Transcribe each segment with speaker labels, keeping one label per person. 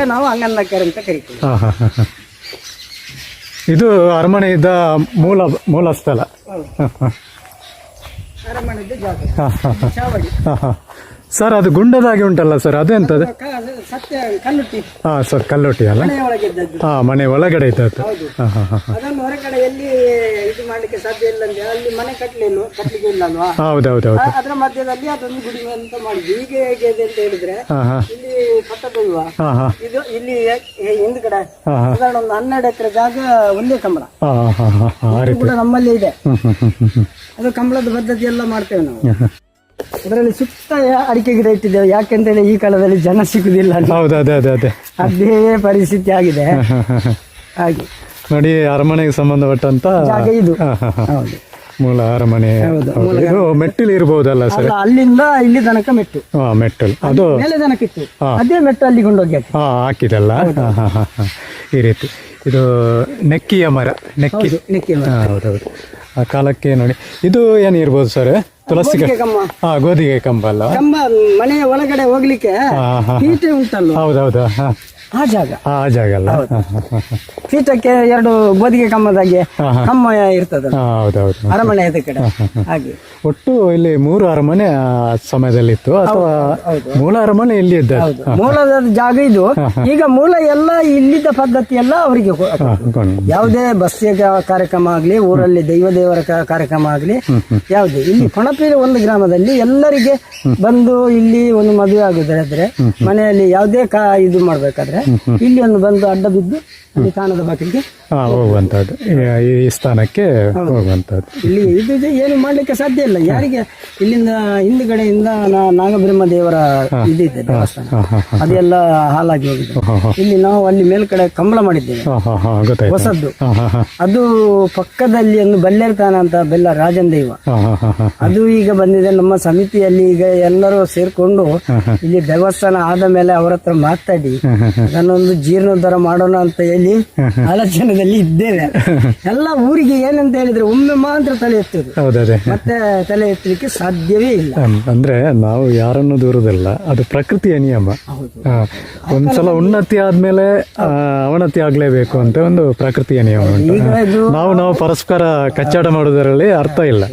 Speaker 1: ಆಗ ನಾವು ಅಂಗನಕೆರೆ ಅಂತ ಕರಿತೀವಿ
Speaker 2: ಹಾ ಹಾ ಹಾ ಹಾ. ಇದು ಅರಮನೆಯಿದ್ದ ಮೂಲ ಮೂಲ ಸ್ಥಳ.
Speaker 1: ಅರಮನೆದ್ದು ಜಾಗ
Speaker 2: ಹಾ, ಹಾ, ಹಾ.
Speaker 1: ಚಾವಡಿ
Speaker 2: ಹಾ, ಹಾ. ಸರ್ ಅದು ಗುಂಡದಾಗಿ ಉಂಟಲ್ಲ ಸರ್
Speaker 1: ಅದೇ ಕಲ್ಲುಟ್ಟಿ
Speaker 2: ಹಾ ಸರ್ ಕಲ್ಲೊಟ್ಟಿ ಅಲ್ಲ? ಹಾ ಮನೆ ಒಳಗಡೆ ಇದ್ದದ್ದು.
Speaker 1: ಹೌದು.
Speaker 2: ಹಾ ಹಾ ಹಾ
Speaker 1: ಅದನ್ನು ಹೊರಗಡೆ ಎಲ್ಲಿ ಇದು ಮಾಡ್ಲಿಕ್ಕೆ ಸಾಧ್ಯ ಇಲ್ಲ ಅಂದ್ರೆ ಅಲ್ಲಿ ಮನೆ ಕಟ್ಟಲಿಲ್ಲ ಕಟ್ಟಲಿಕ್ಕೆ ಇಲ್ಲ ಅಲ್ವಾ
Speaker 2: ಹೌದೌದೌದು
Speaker 1: ಅದರ ಮಧ್ಯದಲ್ಲಿ ಅದೊಂದು ಗುಡಿ ಅಂತ ಮಾಡಿದ್ವಿ. ಈಗ ಹೇಗೆ ಇದೆ ಅಂತ ಹೇಳಿದ್ರೆ
Speaker 2: ಹಾ ಹಾ.
Speaker 1: ಇಲ್ಲಿ ಪಟ್ಟದೈವ
Speaker 2: ಹಾ ಹಾ.
Speaker 1: ಇದು ಇಲ್ಲಿ ಹೇ- ಹಿಂದ್ಗಡೆ.
Speaker 2: ಹಾ ಹಾ.
Speaker 1: ಸಾಧಾರಣ ಒಂದು ಹನ್ನೆರಡು ಎಕರೆ ಜಾಗ ಒಂದೇ ಕಂಬಳ.
Speaker 2: ಹಾ ಹಾ ಹಾ ಹಾ. ಆ
Speaker 1: ಇದು
Speaker 2: ರೀತಿ.
Speaker 1: ಕೂಡ ನಮ್ಮಲ್ಲಿ ಇದೆ.
Speaker 2: ಹ್ಮ್ ಹ್ಮ್ ಹ್ಮ್ ಹ್ಮ್ ಹ್ಮ್.
Speaker 1: ಅದು ಕಂಬಳದ ಪದ್ಧತಿ ಎಲ್ಲ ಮಾಡ್ತೇವೆ ನಾವು.
Speaker 2: ಹ್ಮ್ ಹ್ಮ್.
Speaker 1: ಅದರಲ್ಲಿ ಸುತ್ತ ಅಡಿಕೆ ಗಿಡ ಇಟ್ಟಿದ್ದೇವೆ. ಯಾಕೆಂತೇಳಿ ಈ ಕಾಲದಲ್ಲಿ ಜನ ಸಿಗುದಿಲ್ಲ.
Speaker 2: ಹೌದು ಅದೇ ಅದೇ ಅದೇ.
Speaker 1: ಅದೇ ಪರಿಸ್ಥಿತಿ ಆಗಿದೆ. ಹಾಗೆ.
Speaker 2: ನೋಡಿ ಅರಮನೆಗೆ ಸಂಬಂಧಪಟ್ಟಂತ
Speaker 1: ಜಾಗ ಇದು. ಹೌದು.
Speaker 2: ಮೂಲ ಅರಮನೆ.
Speaker 1: ಹೌದು,
Speaker 2: ಹೌದು. ಇದು ಮೆಟ್ಟಿಲು ಇರಬಹುದಲ್ಲ ಸರ್?
Speaker 1: ಅಲ್ಲ ಅಲ್ಲಿಂದ ಇಲ್ಲಿ ತನಕ ಮೆಟ್ಟು.
Speaker 2: ಹಾ ಮೆಟ್ಟಲು. ಅದು
Speaker 1: ಮೇಲೆ ತನಕ ಇತ್ತು. ಅದೇ ಮೆಟ್ಟು ಅಲ್ಲಿ ಕೊಂಡೋಗಿ
Speaker 2: ಹಾ ಹಾಕಿದಲ್ಲ ಹಾ ಹಾ ಹಾ ಹಾ. ಈ ರೀತಿ. ಇದು ನೆಕ್ಕಿಯ ಮರ ನೆಕ್ಕಿ.
Speaker 1: ನೆಕ್ಕಿ ಮರ.
Speaker 2: ಹಾ, ಹೌದೌದು ಆ ಕಾಲಕ್ಕೆ ನೋಡಿ. ಇದು ಏನು ಇರ್ಬೋದು ಸರ್? ತುಳಸಿ ಹಾ ಗೋಧಿಗೆ ಕಂಬ ಅಲ್ಲ?
Speaker 1: ಕಂಬ ಮನೆಯ ಒಳಗಡೆ ಹೋಗ್ಲಿಕ್ಕೆ ಉಂಟಲ್ಲ
Speaker 2: ಹೌದೌದು ಹಾ.
Speaker 1: ಆ ಜಾಗ.
Speaker 2: ಆ ಜಾಗ ಅಲ್ಲ.
Speaker 1: ಪೀಠಕ್ಕೆ ಎರಡು ಗೋದಿಗೆ
Speaker 2: ಕಮ್ಮದಾಗೆ.
Speaker 1: ಕಮ್ಮ ಇರ್ತದಲ್ಲ
Speaker 2: ಹೌದೌದು
Speaker 1: ಅರಮನೆ ಕಡೆ. ಹಾಗೆ.
Speaker 2: ಒಟ್ಟು ಇಲ್ಲಿ ಮೂರು ಅರಮನೆ ಆ ಸಮಯದಲ್ಲಿ ಇತ್ತು ಅಥವಾ ಮೂಲ ಅರಮನೆ ಇಲ್ಲಿ
Speaker 1: ಇದ್ದ ಮೂಲದ ಜಾಗ ಇದು. ಈಗ ಮೂಲ ಎಲ್ಲ ಇಲ್ಲಿದ್ದ ಪದ್ಧತಿ ಎಲ್ಲ ಅವರಿಗೆ. ಯಾವುದೇ ಬಸ್ಸಿಯ ಕಾರ್ಯಕ್ರಮ ಆಗ್ಲಿ ಊರಲ್ಲಿ ದೈವ ದೇವರ ಕಾರ್ಯಕ್ರಮ ಆಗ್ಲಿ ಯಾವುದೇ. ಇಲ್ಲಿ ಕೊಣಪೀರ ಒಂದು ಗ್ರಾಮದಲ್ಲಿ ಎಲ್ಲರಿಗೆ ಬಂದು ಇಲ್ಲಿ ಒಂದು ಮದುವೆ ಆಗುದ್ರೆ ಮನೆಯಲ್ಲಿ ಯಾವುದೇ ಕಾ ಇದು ಮಾಡ್ಬೇಕಾದ್ರೆ ಇಲ್ಲಿ ಒಂದು ಬಂದು ಅಡ್ಡ ಬಿದ್ದು ಅಲ್ಲಿ ಕಾಣದ ಬಾಕಿಗೆ
Speaker 2: ಹಾ ಈ- ಈ ಸ್ಥಾನಕ್ಕೆ
Speaker 1: ಇಲ್ಲಿ ಇದು ಇದು ಏನು ಮಾಡ್ಲಿಕ್ಕೆ ಸಾಧ್ಯ ಇಲ್ಲ. ಯಾರಿಗೆ? ಇಲ್ಲಿಂದ ಹಿಂದುಗಡೆಯಿಂದ ನಾ- ನಾಗಬ್ರಹ್ಮ ದೇವರ ಇದಿದೆ ದೇವಸ್ಥಾನ.
Speaker 2: ಹಾ ಹಾ ಹಾ.
Speaker 1: ಅದೆಲ್ಲ ಹಾಲಾಗಿ ಹೋಗಿದೆ. ಇಲ್ಲಿ ನಾವು ಅಲ್ಲಿ ಮೇಲ್ಕಡೆ ಕಂಬಳ ಮಾಡಿದ್ದೇವೆ.
Speaker 2: ಹಾ ಹಾ ಹಾ ಗೊತ್ತಾಯ್ತು.
Speaker 1: ಹೊಸದ್ದು.
Speaker 2: ಹಾ ಹಾ ಹಾ.
Speaker 1: ಅದು ಪಕ್ಕದಲ್ಲಿ ಒಂದು ಬಲ್ಲೇರ್ತಾನ ಅಂತ ಬೆಲ್ಲ ರಾಜನ್ ದೈವ.
Speaker 2: ಹಾ ಹಾ ಹಾ ಹಾ
Speaker 1: ಅದು ಈಗ ಬಂದಿದೆ. ನಮ್ಮ ಸಮಿತಿಯಲ್ಲಿ ಈಗ ಎಲ್ಲರೂ ಸೇರ್ಕೊಂಡು ಇಲ್ಲಿ ದೇವಸ್ಥಾನ ಆದ ಮೇಲೆ ಅವರ ಹತ್ರ ಮಾತಾಡಿ ಅದನ್ನೊಂದು ಜೀರ್ಣೋದ್ಧಾರ ಮಾಡೋಣ ಅಂತ ಹೇಳಿ ಆಲೋಚನೆಯಲ್ಲಿ ಇದ್ದೇವೆ ಎಲ್ಲ ಊರಿಗೆ ಏನಂತ ಹೇಳಿದ್ರೆ ಒಮ್ಮೆ ಮಾತ್ರ ತಲೆ ಎತ್ತುದು
Speaker 2: ಹೌದದೇ.
Speaker 1: ಮತ್ತೆ ತಲೆ ಎತ್ತಲಿಕ್ಕೆ ಸಾಧ್ಯವೇ ಇಲ್ಲ.
Speaker 2: ಅಂದ್ರೆ ನಾವು ಯಾರನ್ನು ದೂರದಲ್ಲ ಅದು ಪ್ರಕೃತಿಯ ನಿಯಮ. ಒಂದ್ಸಲ ಉನ್ನತಿ ಆದ್ಮೇಲೆ ಅವನತಿ ಆಗ್ಲೇಬೇಕು ಅಂತ ಒಂದು ಪ್ರಕೃತಿಯ ನಿಯಮ ಉಂಟು. ನಾವು ನಾವು ಪರಸ್ಪರ ಕಚ್ಚಾಟ ಮಾಡೋದರಲ್ಲಿ ಅರ್ಥ ಇಲ್ಲ.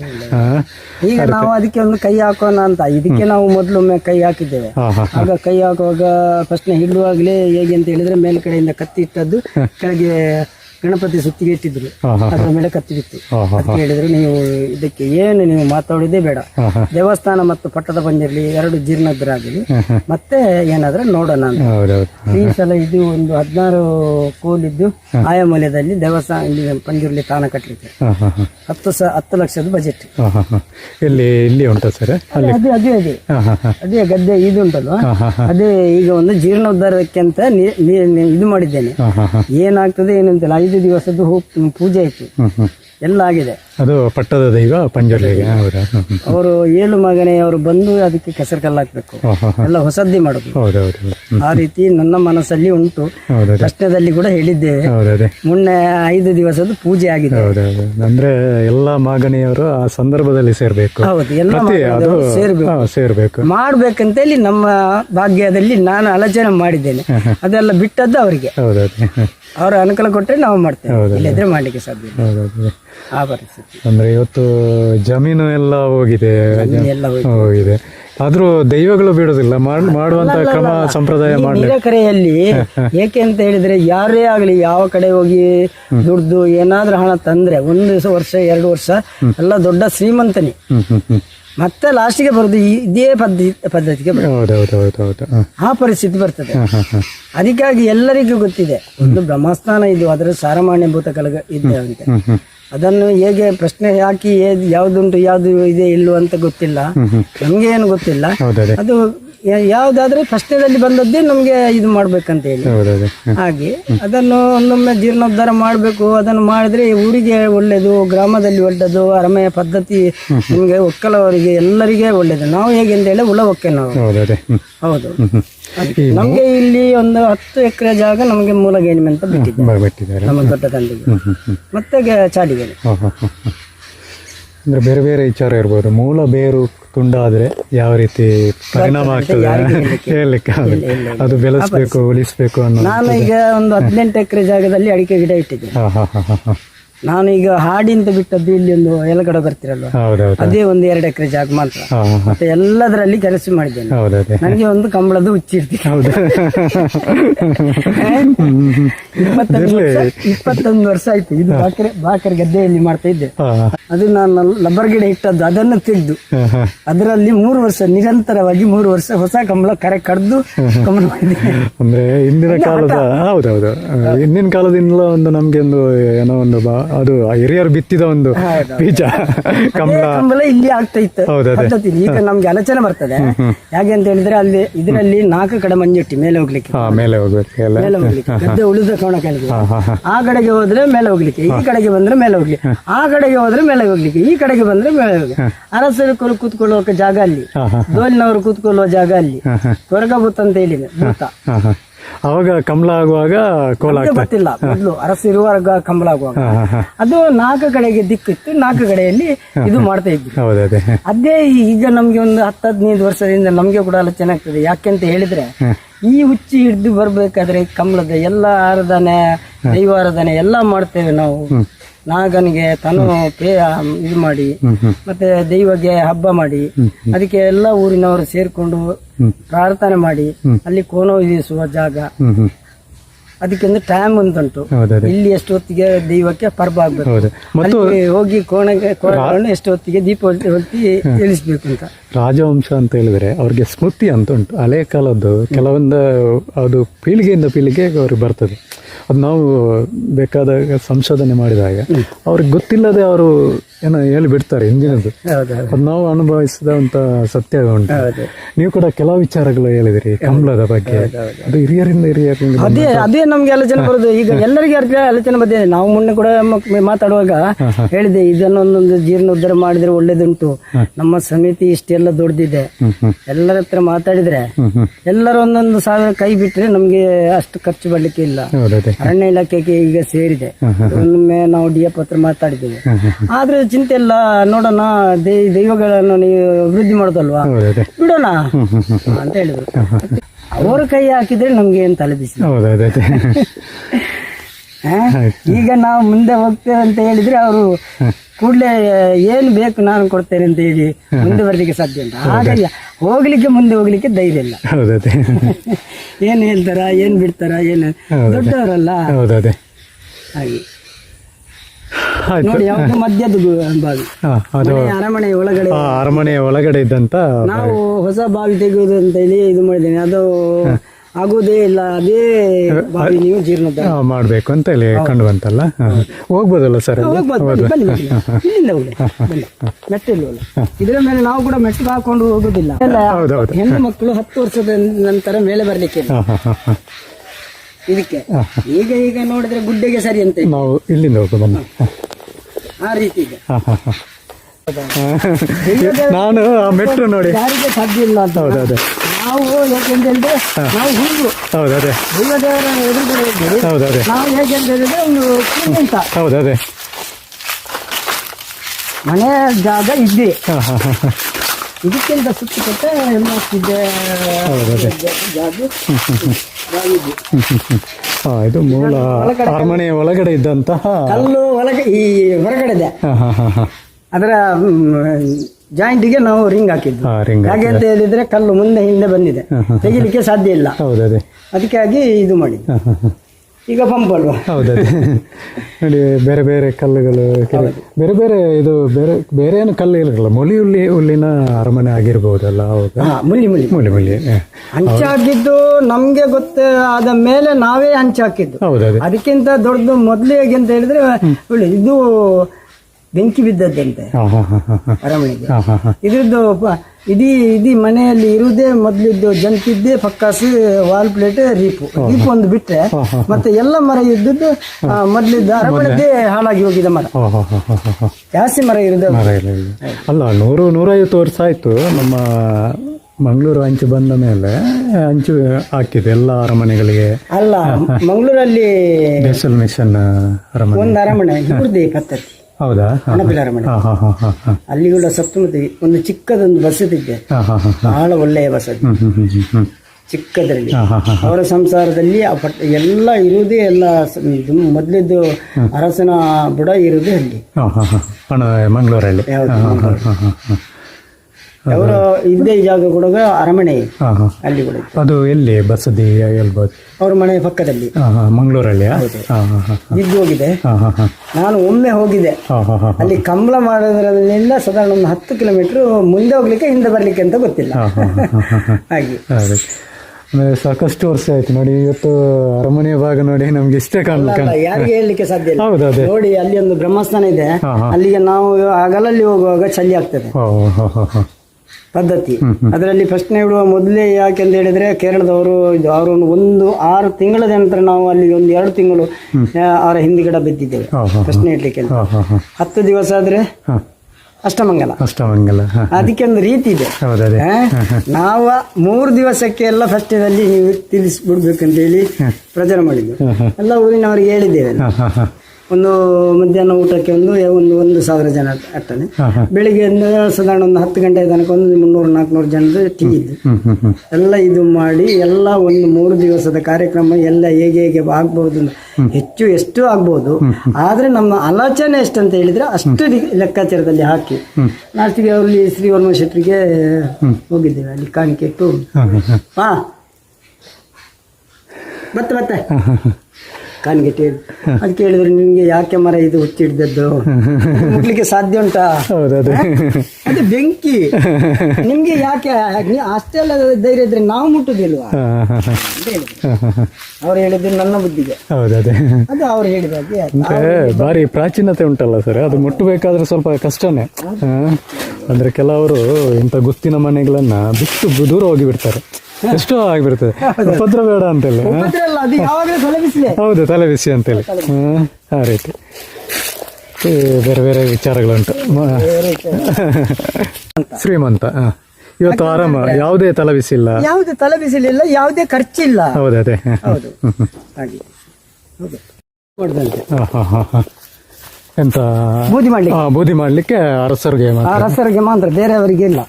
Speaker 1: ಈಗ ನಾವು ಅದಕ್ಕೆ ಒಂದು ಕೈ ಹಾಕೋಣ ಅಂತ. ಇದಕ್ಕೆ ನಾವು ಮೊದಲೊಮ್ಮೆ ಕೈ ಹಾಕಿದ್ದೇವೆ. ಆಗ ಕೈ ಹಾಕುವಾಗ ಪ್ರಶ್ನೆ ಹಿಡುವಾಗಲೇ ಹೇಗೆ ಅಂತ ಹೇಳಿದ್ರೆ ಮೇಲ್ಕಡೆಯಿಂದ ಕತ್ತಿ ಇಟ್ಟದ್ದು ಕೆಳಗೆ ಗಣಪತಿ ಸುತ್ತಿಗೆ ಇಟ್ಟಿದ್ರು. ಅದ್ರ ಮೇಲೆ ಕತ್ತಿ ಬಿತ್ತು. ಅದಕ್ಕೆ ಹೇಳಿದ್ರು ನೀವು ಇದಕ್ಕೆ ಏನು ನೀವು ಮಾತಾಡೋದೇ ಬೇಡ. ದೇವಸ್ಥಾನ ಮತ್ತು ಪಟ್ಟದ ಬಂದಿರಲಿ ಎರಡು ಜೀರ್ಣದ್ರಾಗಲಿ ಮತ್ತೆ ಏನಾದ್ರೆ ನೋಡೋಣ ಅಂತ. ಈ ಸಲ ಇದು ಒಂದು ಹದಿನಾರು ಆಯಾ ಮಲಯದಲ್ಲಿ ದೇವಸ್ಥಾನ ಇಲ್ಲಿ ಪಂಜುರ್ಲಿ ತಾಣ ಕಟ್ಟಲಿಕ್ಕೆ ಹತ್ತು ಸ ಹತ್ತು ಲಕ್ಷದ ಬಜೆಟ್
Speaker 2: ಇಲ್ಲಿ ಇಲ್ಲಿ ಉಂಟು ಸರ್?
Speaker 1: ಅದೇ ಅದೇ ಅದೇ ಅದೇ. ಗದ್ದೆ ಇದು ಉಂಟಲ್ವ? ಅದೇ ಈಗ ಒಂದು ಜೀರ್ಣೋದ್ಧಾರಕ್ಕೆ ಅಂತ ಇದು ಮಾಡಿದ್ದೇನೆ. ಏನಾಗ್ತದೆ ಏನಂತಿಲ್ಲ ಐದು ದಿವಸದ್ದು ಹೂ- ಪೂಜೆ
Speaker 2: ಹ್ಮ್.
Speaker 1: ಎಲ್ಲ ಆಗಿದೆ.
Speaker 2: ಅದು ಪಟ್ಟದ ದೈವ ಪಂಜುರ್ಲಿಗೆ ಹೌದಾ. ಹ್ಮ್
Speaker 1: ಅವರು ಏಳು ಮಗನೇ ಅವರು ಬಂದು ಅದಕ್ಕೆ ಕೆಸರು ಕಲ್ಲು ಹಾಕ್ಬೇಕು ಎಲ್ಲ ಹೊಸದ್ದಿ ಮಾಡಬೇಕು
Speaker 2: ಹೌದೌದು ಹ್ಮ್
Speaker 1: ಆ ರೀತಿ ನನ್ನ ಮನಸ್ಸಲ್ಲಿ ಉಂಟು.
Speaker 2: ಕಷ್ಟದಲ್ಲಿ
Speaker 1: ಪ್ರಶ್ನೆದಲ್ಲಿ ಕೂಡ ಹೇಳಿದ್ದೇವೆ.
Speaker 2: ಹೌದದೇ
Speaker 1: ಮೊನ್ನೆ ಐದು ದಿವಸದ ಪೂಜೆ ಆಗಿದೆ.
Speaker 2: ಹೌದೌದು ಅಂದ್ರೆ ಎಲ್ಲ ಮಗನೆಯವರು ಆ ಸಂದರ್ಭದಲ್ಲಿ ಸೇರ್ಬೇಕು.
Speaker 1: ಹೌದು ಎಲ್ಲ
Speaker 2: ಪ್ರತಿ ಅದು
Speaker 1: ಮಗದವರು ಸೇರ್ಬೇಕು.
Speaker 2: ಹಾ, ಸೇರ್ಬೇಕು.
Speaker 1: ಮಾಡ್ಬೇಕಂತೇಳಿ ನಮ್ಮ ಭಾಗ್ಯದಲ್ಲಿ ನಾನು ಆಲೋಚನೆ ಮಾಡಿದ್ದೇನೆ. ಅದೆಲ್ಲ ಬಿಟ್ಟದ್ದು ಅವರಿಗೆ.
Speaker 2: ಹೌದೌದು
Speaker 1: ಅವರ ಅನುಕೂಲ ಕೊಟ್ಟರೆ ನಾವು ಮಾಡ್ತೇವೆ. ಇಲ್ಲದ್ರೆ ಮಾಡ್ಲಿಕ್ಕೆ ಸಾಧ್ಯ ಇಲ್ಲ
Speaker 2: ಹೌದೌದು
Speaker 1: ಆ ಪರಿಸ್ಥಿತಿ.
Speaker 2: ಅಂದ್ರೆ ಇವತ್ತು ಜಮೀನು ಎಲ್ಲ ಹೋಗಿದೆ.
Speaker 1: ಎಲ್ಲ
Speaker 2: ಹೋಗಿದೆ. ಆದ್ರೂ ದೈವಗಳು ಬಿಡೋದಿಲ್ಲ. ಮಾಡ್- ಮಾಡುವಂತ ಕ್ರಮ ಸಂಪ್ರದಾಯ
Speaker 1: ನೀಲಕರೆಯಲ್ಲಿ ಏಕೆ ಅಂತ ಹೇಳಿದ್ರೆ ಯಾರೇ ಆಗಲಿ ಯಾವ ಕಡೆ ಹೋಗಿ ದುಡ್ದು ಏನಾದ್ರೂ ಹಣ ತಂದ್ರೆ ಒಂದು ವರ್ಷ ಎರಡು ವರ್ಷ ಎಲ್ಲ ದೊಡ್ಡ ಶ್ರೀಮಂತನೇ. ಮತ್ತೆ ಲಾಸ್ಟಿಗೆ ಬರುದು ಇದೇ ಪದ್ಧತಿ ಪದ್ಧತಿಗೆ ಬರುದು. ಆ ಪರಿಸ್ಥಿತಿ ಬರ್ತದೆ. ಅದಕ್ಕಾಗಿ ಎಲ್ಲರಿಗೂ ಗೊತ್ತಿದೆ. ಒಂದು ಬ್ರಹ್ಮಸ್ಥಾನ ಇದು ಅದರ ಸಾರಮಾನ್ಯಭೂತ ಕಲಗ ಇದೆ ಅಂತ. ಅದನ್ನು ಹೇಗೆ ಪ್ರಶ್ನೆ ಹಾಕಿ ಯಾವ್ದುಂಟು ಯಾವ್ದು ಇದೆ ಇಲ್ಲ ಅಂತ ಗೊತ್ತಿಲ್ಲ. ನಮ್ಗೆ ಏನು ಗೊತ್ತಿಲ್ಲ. ಅದು ಯಾವ್ದಾದ್ರೆ ಪ್ರಶ್ನೆದಲ್ಲಿ ಬಂದದ್ದೇ ನಮ್ಗೆ ಇದು ಮಾಡ್ಬೇಕಂತ ಹೇಳಿ
Speaker 2: ಹೌದದೇ
Speaker 1: ಹಾಗೆ ಅದನ್ನು ಒಂದೊಮ್ಮೆ ಜೀರ್ಣೋದ್ಧಾರ ಮಾಡಬೇಕು. ಅದನ್ನು ಮಾಡಿದ್ರೆ ಊರಿಗೆ ಒಳ್ಳೇದು ಗ್ರಾಮದಲ್ಲಿ ಒಳ್ಳೆಯದು ಅರಮೆಯ ಪದ್ಧತಿ ನಿಮಗೆ ಒಕ್ಕಲವರಿಗೆ ಎಲ್ಲರಿಗೆ ಒಳ್ಳೇದು. ನಾವು ಹೇಗೆ ಅಂತ ಹೇಳಿ ಉಳ ಒಕ್ಕೆ ನಾವು
Speaker 2: ಹೌದದೇ
Speaker 1: ಹೌದು. ನಮಗೆ ಇಲ್ಲಿ ಒಂದು ಹತ್ತು ಎಕರೆ ಜಾಗ ನಮಗೆ ಮೂಲ ಗೇಣಿಮೆ ಅಂತ
Speaker 2: ಬಿಟ್ಟಿದ್ದಾರೆ.
Speaker 1: ನಮ್ಮ ದೊಡ್ಡ ತಂದೆಗೆ. ಮತ್ತೆ
Speaker 2: ಚಾಡಿಗೆ. ಅಂದ್ರೆ ಬೇರೆ ಬೇರೆ ವಿಚಾರ ಇರ್ಬೋದು. ಮೂಲ ಬೇರು ತುಂಡಾದ್ರೆ ಯಾವ ರೀತಿ ಪರಿಣಾಮ ಆಗ್ತದೆ ಹೇಳಲಿಕ್ಕೆ. ಅದು ಬೆಳೆಸ್ಬೇಕು ಉಳಿಸ್ಬೇಕು ಅನ್ನೋ
Speaker 1: ನಾನು ಈಗ ಒಂದು ಹದಿನೆಂಟು ಎಕರೆ ಜಾಗದಲ್ಲಿ ಅಡಿಕೆ ಗಿಡ ಇಟ್ಟಿದ್ದೆ
Speaker 2: ಹಾ ಹಾ ಹಾ ಹಾ ಹಾ.
Speaker 1: ನಾನು ಈಗ ಹಾಡಿಂದ ಬಿಟ್ಟದ್ದು ಇಲ್ಲಿ ಒಂದು ಎಲಗಡೆ ಬರ್ತಿರಲ್ವ?
Speaker 2: ಹೌದೌದು
Speaker 1: ಅದೇ ಒಂದು ಎರಡು ಎಕರೆ ಜಾಗ ಮಾತ್ರ.
Speaker 2: ಹಾ ಹಾ.
Speaker 1: ಮತ್ತೆ ಎಲ್ಲದರಲ್ಲಿ ಕೆಲಸ ಮಾಡಿದ್ದೇನೆ.
Speaker 2: ಹೌದೌದು
Speaker 1: ನನಗೆ ಒಂದು ಕಂಬಳದ ಹುಚ್ಚಿರ್ತೀನಿ
Speaker 2: ಹೌದು.
Speaker 1: ಇಪ್ಪತ್ತೊಂದು ವರ್ಷ ಇಪ್ಪತ್ತೊಂದು ವರ್ಷ ಆಯ್ತು. ಇದು ಬಾಕರೆ ಬಾಕರೆ ಗದ್ದೆಯಲ್ಲಿ ಮಾಡ್ತಾ ಇದ್ದೆ.
Speaker 2: ಹಾ
Speaker 1: ಅದು ನಾನು ಲಬ್ಬರ್ ಗಿಡ ಇಟ್ಟದ್ದು ಅದನ್ನು ತೆಗೆದು
Speaker 2: ಹಾ ಹಾ.
Speaker 1: ಅದರಲ್ಲಿ ಮೂರು ವರ್ಷ ನಿರಂತರವಾಗಿ ಮೂರು ವರ್ಷ ಹೊಸ ಕಂಬಳ ಕರೆ ಕಡ್ದು ಕಂಬಳ ಮಾಡಿದೆ
Speaker 2: ಅಂದ್ರೆ ಹಿಂದಿನ ಕಾಲದ ಹೌದೌದು. ಆ, ಹಿಂದಿನ ಕಾಲದಿಂದಲೂ ಒಂದು ನಮ್ಗೆ ಒಂದು ಏನೋ ಒಂದು ಬಾ- ಅದು ಹಿರಿಯರು ಬಿತ್ತಿದ ಒಂದು ಬೀಜ ಕಮಲ
Speaker 1: ಕಂಬಳ. ಇಲ್ಲಿ ಆಗ್ತಾ ಇತ್ತು. ಪದ್ಧತಿ ಈಗ ನಮ್ಗೆ ಅಲಚನೆ ಬರ್ತದೆ. ಯಾಕೆ ಅಂತ ಹೇಳಿದ್ರೆ ಅಲ್ಲಿ ಇದರಲ್ಲಿ ನಾಲ್ಕು ಕಡೆ ಮಂಜುಟ್ಟಿ ಮೇಲೆ ಹೋಗ್ಲಿಕ್ಕೆ.
Speaker 2: ಮೇಲೆ
Speaker 1: ಹೋಗ್ಲಿಕ್ಕೆ ಗದ್ದೆ ಉಳಿದ ಕೋಣ ಕೆಳಗೆ. ಆ ಕಡೆಗೆ ಹೋದ್ರೆ ಮೇಲೆ ಹೋಗ್ಲಿಕ್ಕೆ. ಈ ಕಡೆಗೆ ಬಂದ್ರೆ ಮೇಲೆ ಹೋಗ್ಲಿಕ್ಕೆ. ಆ ಕಡೆಗೆ ಹೋದ್ರೆ ಮೇಲೆ ಹೋಗ್ಲಿಕ್ಕೆ. ಈ ಕಡೆಗೆ ಬಂದ್ರೆ ಮೇಲೆ ಹೋಗ್ಲಿಕ್ಕೆ. ಅರಸರು ಕುರು ಕೂತ್ಕೊಳ್ಳುವ ಜಾಗ ಅಲ್ಲಿ. ದೋಲಿನವರು ಕೂತ್ಕೊಳ್ಳುವ ಜಾಗ ಅಲ್ಲಿ. ಕೊರಗಭೂತ ಅಂತ ಹೇಳಿದೆ. ಭೂತ
Speaker 2: ಅವಾಗ ಕಮಲ ಆಗುವಾಗ ಕೋಲ
Speaker 1: ಅದು
Speaker 2: ಆಗ್ತದೆ.
Speaker 1: ಗೊತ್ತಿಲ್ಲ. ಮೊದಲು ಅರಸ ಇರುವಾಗ ಕಂಬಳ ಆಗುವಾಗ. ಅದು ನಾಲ್ಕು ಕಡೆಗೆ ದಿಕ್ಕಿತ್ತು ನಾಲ್ಕು ಕಡೆಯಲ್ಲಿ ಇದು ಮಾಡ್ತಾ ಇದ್ವಿ.
Speaker 2: ಹೌದೇ
Speaker 1: ಅದೇ. ಈಗ ನಮ್ಗೆ ಒಂದು ಹತ್ತು ಹದಿನೈದು ವರ್ಷದಿಂದ ನಮ್ಗೆ ಕೂಡ ಆಲೋಚನೆ ಆಗ್ತದೆ ಯಾಕೆಂತ ಹೇಳಿದ್ರೆ ಈ ಹುಚ್ಚಿ ಹಿಡಿದು ಬರ್ಬೇಕಾದ್ರೆ ಕಮಲದ ಎಲ್ಲ ಆರಾಧನೆ ದೈವಾರಾಧನೆ ಎಲ್ಲ ಮಾಡ್ತೇವೆ ನಾವು. ನಾಗನಿಗೆ ತನು ಪೇಯ ಇದು ಮಾಡಿ ಮತ್ತೆ ದೈವಗೆ ಹಬ್ಬ ಮಾಡಿ ಅದಕ್ಕೆ ಎಲ್ಲ ಊರಿನವರು ಸೇರ್ಕೊಂಡು ಪ್ರಾರ್ಥನೆ ಮಾಡಿ ಅಲ್ಲಿ ಕೋನ ವಿಧಿಸುವ ಜಾಗ.
Speaker 2: ಹ್ಮ್ ಹ್ಮ್.
Speaker 1: ಅದಕ್ಕೆ ಒಂದು ಟೈಮ್ ಉಂಟು
Speaker 2: ಹೌದೌದು
Speaker 1: ಇಲ್ಲಿ ಎಷ್ಟು ಹೊತ್ತಿಗೆ ದೈವಕ್ಕೆ ಪರ್ಬ ಆಗ್ಬೇಕು. ಹೋಗಿ ಕೋಣಗೆ ಕೋಣಗಳನ್ನು ಎಷ್ಟು ಹೊತ್ತಿಗೆ ದೀಪ ಹೊತ್ತಿ ಇಳಿಸ್ಬೇಕು ಅಂತ.
Speaker 2: ರಾಜವಂಶ ಅಂತ ಹೇಳಿದ್ರೆ ಅವ್ರಿಗೆ ಸ್ಮೃತಿ ಅಂತ ಉಂಟು ಹಳೆ ಕಾಲದ್ದು ಕೆಲವೊಂದು ಅದು ಪೀಳಿಗೆಯಿಂದ ಪೀಳಿಗೆ ಅವ್ರಿಗೆ ಬರ್ತದೆ. ಅದು ನಾವು ಬೇಕಾದಾಗ ಸಂಶೋಧನೆ ಮಾಡಿದಾಗ ಅವ್ರಿಗೆ ಗೊತ್ತಿಲ್ಲದೆ ಅವರು ಏನೋ ಹೇಳಿ ಬಿಡ್ತಾರೆ ಹಿಂದಿನದು ಅದು ನಾವು ಅನುಭವಿಸಿದಂತ ಸತ್ಯ ಉಂಟು. ನೀವು ಕೂಡ ಕೆಲವು ವಿಚಾರಗಳು ಹೇಳಿದ್ರಿ ಕಮಲದ ಬಗ್ಗೆ. ಅದು ಹಿರಿಯರಿಂದ ಹಿರಿಯರಿಂದ
Speaker 1: ಅದೇ ಅದೇ ನಮ್ಗೆ ಆಲೋಚನೆ ಬರೋದು. ಈಗ ಎಲ್ಲರಿಗೆ ಆಲೋಚನೆ ಬಂದಿದೆ ನಾವು ಮೊನ್ನೆ ಕೂಡ ಮಾತಾಡುವಾಗ ಹೇಳಿದೆ ಇದನ್ನೊಂದೊಂದು ಜೀರ್ಣೋದ್ಧಾರ ಮಾಡಿದ್ರೆ ಒಳ್ಳೇದುಂಟು. ನಮ್ಮ ಸಮಿತಿ ಇಷ್ಟೆಲ್ಲ ದೊಡ್ಡದಿದೆ ಎಲ್ಲರ ಹತ್ರ ಮಾತಾಡಿದ್ರೆ ಎಲ್ಲರೂ ಒಂದೊಂದು ಸಾವಿರ ಕೈ ಬಿಟ್ರೆ ನಮ್ಗೆ ಅಷ್ಟು ಖರ್ಚು ಬರ್ಲಿಕ್ಕೆ ಇಲ್ಲ. ಅರಣ್ಯ ಇಲಾಖೆಗೆ ಈಗ ಸೇರಿದೆ. ಒಮ್ಮೆ ನಾವು ಡಿ ಎಫ್ ಹತ್ರ ಮಾತಾಡಿದ್ದೇವೆ. ಆದ್ರೆ ಚಿಂತೆ ಇಲ್ಲ ನೋಡೋಣ ದೈ- ದೈವಗಳನ್ನು ನೀವು ಅಭಿವೃದ್ಧಿ ಮಾಡೋದಲ್ವಾ? ಬಿಡೋಣ ಅಂತ ಹೇಳಿದ್ರು. ಅವರ ಕೈ ಹಾಕಿದ್ರೆ ನಮ್ಗೆ ಏನ್ ತಲೆ ಬಿಸಿ? ಈಗ ನಾವು ಮುಂದೆ ಹೋಗ್ತೇವೆ ಅಂತ ಹೇಳಿದ್ರೆ ಅವರು ಕೂಡಲೇ ಏನು ಬೇಕು ನಾನು ಕೊಡ್ತೇನೆ ಅಂತ ಹೇಳಿ ಮುಂದೆ ಬರ್ಲಿಕ್ಕೆ ಸಾಧ್ಯ ಉಂಟು ಹಾಗಲ್ಲ ಹೋಗ್ಲಿಕ್ಕೆ ಮುಂದೆ ಹೋಗ್ಲಿಕ್ಕೆ ಧೈರ್ಯ ಇಲ್ಲ. ಏನು ಹೇಳ್ತಾರ ಏನ್ ಬಿಡ್ತಾರ ಏನ್? ದೊಡ್ಡವರಲ್ಲ. ಹಾಗೆ. ನೋಡಿ ಯಾವ್ದು ಬಾವಿ ಅರಮನೆ ಒಳಗಡೆ.
Speaker 2: ಆ ಅರಮನೆಯ ಒಳಗಡೆ ಇದ್ದಂತ
Speaker 1: ನಾವು ಹೊಸ ಬಾವಿ ತೆಗೆಯುವುದು ಅಂತ ಹೇಳಿ ಇದು ಮಾಡಿದ್ದೇನೆ. ಅದು ಆಗುವುದೇ ಇಲ್ಲ ಅದೇ ಬಾವಿ ನೀವು ಜೀರ್ಣೋದ್ಧಾರ.
Speaker 2: ಮಾಡ್ಬೇಕು ಅಂತ ಹೇಳಿ ಕಂಡು ಬಂತಲ್ಲ ಹೋಗ್ಬೋದಲ್ಲ ಸರ್?
Speaker 1: ಹೋಗ್ಬೋದು ಬನ್ನಿ ಬನ್ನಿ ಬನ್ನಿ ಇಲ್ಲಿಂದ ಹೋಗಿ ಬನ್ನಿ. ಮೆಟ್ಟಿಲ್ವಲ್ಲ ಇದರ ಮೇಲೆ ನಾವು ಕೂಡ ಮೆಟ್ಟಿಲು ಹಾಕೊಂಡು ಹೋಗುದಿಲ್ಲ. ಎಲ್ಲ
Speaker 2: ಹೌದೌದು
Speaker 1: ಹೆಣ್ಣು ಮಕ್ಕಳು ಹತ್ತು ವರ್ಷದ ನಂತರ ಮೇಲೆ ಬರ್ಲಿಕ್ಕೆ ಇಲ್ಲ. ಇದಕ್ಕೆ. ಈಗ ಈಗ ನೋಡಿದ್ರೆ ಗುಡ್ಡೆಗೆ ಸರಿ ಅಂತ.
Speaker 2: ನಾವು ಇಲ್ಲಿಂದ ಹೋಗು ಬನ್ನಿ.
Speaker 1: ಆ ರೀತಿ ಇದೆ.
Speaker 2: ಹಾ, ಹಾ, ಹಾ. ನಾನು ಆ ಮೆಟ್ರು ನೋಡಿ.
Speaker 1: ಯಾರಿಗೆ ಸಾಧ್ಯ ಇಲ್ಲ ಅಂತ
Speaker 2: ಹೌದೌದು
Speaker 1: ನಾವು ಯಾಕೆಂತ ಹೇಳಿದ್ರೆ ನಾವು ಹುಡುಗರು.
Speaker 2: ಹೌದದೇ
Speaker 1: ದೈವದೇವರ ಎದುರುಗಡೆ ಇದ್ದೀವಿ.
Speaker 2: ಹೌದದೇ
Speaker 1: ನಾವು ಹೇಗೆ ಅಂತ ಹೇಳಿದ್ರೆ ಒಂದು ಕುಂಡಿ ಅಂತ
Speaker 2: ಹೌದದೇ
Speaker 1: ಮನೆ ಜಾಗ ಇದ್ದೆ. ಇದಕ್ಕಿಂತ ಸುತ್ತಕೊಟ್ಟ ಏನಾಗ್ತಿದೆ ಜಾಗ. ಬಾವಿ ಇದೆ.
Speaker 2: ಮೂಲ ಅರಮನೆ ಒಳಗಡೆ ಇದ್ದಂತಹ
Speaker 1: ಕಲ್ಲು ಒಳಗೆ ಈ ಹೊರಗಡೆ ಇದೆ. ಅದರ ಜಾಯಿಂಟಿಗೆ ನಾವು ರಿಂಗ್ ಹಾಕಿದ್ದು.
Speaker 2: ಹಾ ರಿಂಗ್
Speaker 1: ಹಾಗೆ ಅಂತ ಹೇಳಿದ್ರೆ ಕಲ್ಲು ಮುಂದೆ ಹಿಂದೆ ಬಂದಿದೆ. ತೆಗಿಲಿಕ್ಕೆ ಸಾಧ್ಯ ಇಲ್ಲ.
Speaker 2: ಹೌದದೇ
Speaker 1: ಅದಕ್ಕಾಗಿ ಇದು ಮಾಡಿ
Speaker 2: ಹಾ ಹಾ ಹಾ.
Speaker 1: ಈಗ ಪಂಪ್ ಅಲ್ವಾ?
Speaker 2: ಹೌದದೇ ನೋಡಿ ಬೇರೆ ಬೇರೆ ಕಲ್ಲುಗಳು ಕೆಲ- ಬೇರೆ ಬೇರೆ ಇದು ಬೇರೆ ಬೇರೆ ಏನು ಕಲ್ಲು ಇರಲ್ಲ ಮುಳಿ ಹುಲ್ಲಿ ಹುಲ್ಲಿನ ಅರಮನೆ ಆಗಿರ್ಬೋದಲ್ಲ ಹೌದು
Speaker 1: ಹಾ ಮುಳ್ಳಿ ಮುಳ್ಳಿ
Speaker 2: ಮುಲಿ ಮುಲಿ ಹ.
Speaker 1: ಹಂಚು ಹಾಕಿದ್ದು ನಮ್ಗೆ ಗೊತ್ತ ಆದ ಮೇಲೆ ನಾವೇ ಹಂಚ ಹಾಕಿದ್ದು.
Speaker 2: ಹೌದೌದು
Speaker 1: ಅದಕ್ಕಿಂತ ದೊಡ್ಡದು ಮೊದಲೇ ಹೇಗೆ ಅಂತ ಹೇಳಿದ್ರೆ ಇದು ಬೆಂಕಿ ಬಿದ್ದದ್ದಂತೆ ಅರಮನೆಗೆ. ಇದ್ರದ್ದು ಇಡೀ ಇಡೀ ಮನೆಯಲ್ಲಿ ಇರುವುದೇ ಮೊದಲಿದ್ದು ಜಂತಿದ್ದೆ ಪಕ್ಕಾಸ್ ವಾಲ್ ಪ್ಲೇಟ್ ರೀಪು. ರೀಪು ಒಂದು ಬಿಟ್ಟರೆ ಮತ್ತೆ ಎಲ್ಲ ಮರ ಇದ್ದದ್ದು ಮೊದಲಿದ್ದ ಅರಮನೆದೇ ಹಾಳಾಗಿ ಹೋಗಿದೆ ಮರ. ಜಾಸ್ತಿ ಮರ ಇರೋದು.
Speaker 2: ಅಲ್ಲ ನೂರು ನೂರೈವತ್ತು ವರ್ಷ ಆಯ್ತು. ನಮ್ಮ ಮಂಗಳೂರು ಹಂಚು ಬಂದ ಮೇಲೆ ಹಂಚು ಹಾಕಿದೆ ಎಲ್ಲ ಅರಮನೆಗಳಿಗೆ.
Speaker 1: ಅಲ್ಲ ಮಂಗಳೂರಲ್ಲಿ
Speaker 2: ಮಿಷನ್ ಅರಮನೆ.
Speaker 1: ಒಂದು ಅರಮನೆ ಪದ್ಧತಿ.
Speaker 2: ಹೌದಾ
Speaker 1: ಅಲ್ಲಿ ಕೂಡ ಸಪ್ತಮತಿ ಒಂದು ಚಿಕ್ಕದೊಂದು
Speaker 2: ಬಸದಿದ್ದೆ
Speaker 1: ಬಹಳ ಒಳ್ಳೆಯ ಬಸದಿ ಚಿಕ್ಕದರಲ್ಲಿ ಅವರ ಸಂಸಾರದಲ್ಲಿ ಆ ಪಟ್ಟ ಎಲ್ಲ ಇರುವುದೇ ಎಲ್ಲ ಮೊದಲಿದ್ದು ಅರಸನ ಬುಡ ಇರುವುದೇ ಅಲ್ಲಿ
Speaker 2: ಮಂಗಳೂರಲ್ಲಿ
Speaker 1: ಅವರ ಇದ್ದೇ ಜಾಗ ಕೂಡ ಅರಮನೆ ಅಲ್ಲಿ ಕೂಡ
Speaker 2: ಅದು ಎಲ್ಲಿ ಬಸದಿ ಹೇಳ್ಬೋದು
Speaker 1: ಅವ್ರ ಮನೆ ಪಕ್ಕದಲ್ಲಿ
Speaker 2: ಮಂಗಳೂರಲ್ಲಿ
Speaker 1: ಬಿದ್ದು ಹೋಗಿದೆ ನಾನು ಒಮ್ಮೆ ಹೋಗಿದ್ದೆ ಅಲ್ಲಿ ಕಂಬಳ ಮಾಡೋದ್ರಿಂದ ಸಾಧಾರಣ ಒಂದು ಹತ್ತು ಕಿಲೋಮೀಟರ್ ಮುಂದೆ ಹೋಗ್ಲಿಕ್ಕೆ ಹಿಂದೆ ಬರ್ಲಿಕ್ಕೆ ಅಂತ ಗೊತ್ತಿಲ್ಲ ಹಾಗೆ
Speaker 2: ಆಮೇಲೆ ಸಾಕಷ್ಟು ವರ್ಷ ಆಯ್ತು ನೋಡಿ ಇವತ್ತು ಅರಮನೆ ಭಾಗ ನೋಡಿ ನಮ್ಗೆ ಇಷ್ಟೇ ಕಾಣ್ಲಿಕ್ಕೆ
Speaker 1: ಯಾರಿಗೆ ಹೇಳಲಿಕ್ಕೆ ಸಾಧ್ಯ ಇಲ್ಲ ನೋಡಿ ಅಲ್ಲಿ ಒಂದು ಬ್ರಹ್ಮಸ್ಥಾನ ಇದೆ ಅಲ್ಲಿಗೆ ನಾವು ಆಗಲಲ್ಲಿ ಹೋಗುವಾಗ ಚಳಿ ಆಗ್ತದೆ ಪದ್ಧತಿ. ಅದರಲ್ಲಿ ಪ್ರಶ್ನೆ ಇಡುವ ಮೊದಲೇ ಯಾಕೆ ಅಂತ ಹೇಳಿದ್ರೆ ಕೇರಳದವರು ಇದು ಅವರು ಒಂದು ಆರು ತಿಂಗಳ ನಂತರ ನಾವು ಅಲ್ಲಿ ಒಂದು ಎರಡು ತಿಂಗಳು ಅವರ ಹಿಂದಿಗಡೆ ಬಿದ್ದಿದ್ದೇವೆ. ಪ್ರಶ್ನೆ ಇಡ್ಲಿಕ್ಕೆ ಹತ್ತು ದಿವಸ ಆದ್ರೆ ಅಷ್ಟಮಂಗಲ.
Speaker 2: ಅಷ್ಟಮಂಗಲ
Speaker 1: ಅದಕ್ಕೆ ಒಂದು ರೀತಿ ಇದೆ? ನಾವು ಮೂರು ದಿವಸಕ್ಕೆ ಎಲ್ಲ ಫಸ್ಟಿನಲ್ಲಿ ನೀವು ತಿಳಿಸ್ಬಿಡ್ಬೇಕಂತ ಹೇಳಿ ಪ್ರಚಾರ ಮಾಡಿದ್ವಿ ಎಲ್ಲ ಊರಿನವರಿಗೆ ಹೇಳಿದ್ದೇವೆ. ಒಂದು ಮಧ್ಯಾಹ್ನ ಊಟಕ್ಕೆ ಒಂದು ಒಂದು ಒಂದು ಸಾವಿರ ಜನ
Speaker 2: ಆಗ್ತಾನೆ.
Speaker 1: ಬೆಳಿಗ್ಗೆ ಸಾಧಾರಣ ಒಂದು ಹತ್ತು ಗಂಟೆ ತನಕ ಒಂದು ಮುನ್ನೂರು ನಾಲ್ಕುನೂರು ಜನರು ಟೀ ಇದ್ದು ಎಲ್ಲ ಇದು ಮಾಡಿ ಎಲ್ಲ ಒಂದು ಮೂರು ದಿವಸದ ಕಾರ್ಯಕ್ರಮ ಎಲ್ಲ ಹೇಗೆ ಹೇಗೆ ಆಗ್ಬಹುದು. ಹೆಚ್ಚು ಎಷ್ಟು ಆಗ್ಬಹುದು ಆದ್ರೆ ನಮ್ಮ ಆಲೋಚನೆ ಎಷ್ಟು ಅಂತ ಹೇಳಿದ್ರೆ ಅಷ್ಟು ಲೆಕ್ಕಾಚಾರದಲ್ಲಿ ಹಾಕಿ. ಲಾಸ್ಟಿಗೆ ಅವ್ರಲ್ಲಿ ಶ್ರೀ ವರ್ಮ ಶೆಟ್ಟರಿಗೆ ಹೋಗಿದ್ದೇವೆ ಅಲ್ಲಿ ಕಾಣಿಕೆ ಇಟ್ಟು.
Speaker 2: ಹಾ.
Speaker 1: ಮತ್ತೆ ಮತ್ತೆ. ಕಾಣಿಕೆ ಹೇಳಿ. ಅದಕ್ಕೆ ಹೇಳಿದ್ರೆ ನಿಮ್ಗೆ ಯಾಕೆ ಮರ ಇದು ಹುಚ್ಚಿಡ್ದದ್ದು? ಮುಟ್ಲಿಕ್ಕೆ ಸಾಧ್ಯ ಉಂಟಾ?
Speaker 2: ಹೌದು ಅದೇ
Speaker 1: ಅದು ಬೆಂಕಿ. ನಿಮ್ಗೆ ಯಾಕೆ ನೀವು ಅಷ್ಟೆಲ್ಲ ಧೈರ್ಯ ಇದ್ರೆ ನಾವು ಮುಟ್ಟುದಿಲ್ವಾ? ಅಂತ ಹೇಳಿದ್ರು. ಅವ್ರು ಹೇಳಿದ್ರು ನನ್ನ ಬುದ್ಧಿಗೆ.
Speaker 2: ಹೌದು ಅದೇ
Speaker 1: ಅದು ಅವ್ರು ಹೇಳಿದಾಗೆ
Speaker 2: ಭಾರಿ ಪ್ರಾಚೀನತೆ ಉಂಟಲ್ಲ ಸರ್ ಅದು ಮುಟ್ಟಬೇಕಾದ್ರೆ ಸ್ವಲ್ಪ ಕಷ್ಟನೇ. ಹಾ. ಅಂದ್ರೆ ಕೆಲವರು ಇಂಥ ಗುತ್ತಿನ ಮನೆಗಳನ್ನ ಬಿಟ್ಟು ದೂರ ಹೋಗಿ ಬಿಡ್ತಾರೆ. ಎಷ್ಟೋ ಆಗಿಬಿಡ್ತದೆ ಉಪದ್ರ ಬೇಡ ಅಂತೇಳಿ. ಹೌದು ತಲೆ ಬಿಸಿ ಅಂತೇಳಿ. ಹಾ, ಆ ರೀತಿ. ಬೇರೆ ಬೇರೆ ವಿಚಾರಗಳುಂಟು. ಶ್ರೀಮಂತ ಹಾ. ಇವತ್ತು ಆರಾಮ? ಯಾವುದೇ ತಲೆ ಬಿಸಿ ಇಲ್ಲ
Speaker 1: ಯಾವುದೇ ತಲೆ ಬಿಸಿಲಿಲ್ಲ ಯಾವುದೇ ಖರ್ಚಿಲ್ಲ.
Speaker 2: ಹೌದು ಅದೇ. ಹಾ, ಹಾ.
Speaker 1: ಹೌದು ಹಾಗೆ. ಹೌದು. ಮಾಡ್ದಂತೆ
Speaker 2: ಹಾ, ಹಾ, ಹಾ, ಹಾ. ಎಂತ?
Speaker 1: ಬೂದಿ ಮಾಡ್ಲಿಕ್ಕೆ.
Speaker 2: ಬೂದಿ ಮಾಡ್ಲಿಕ್ಕೆ ಅರಸರಿಗೆ ಮಾತ್ರ
Speaker 1: ಆ ರಸರಿಗೆ ಮಾತ್ರ ಬೇರೆಯವರಿಗೆ ಇಲ್ಲ.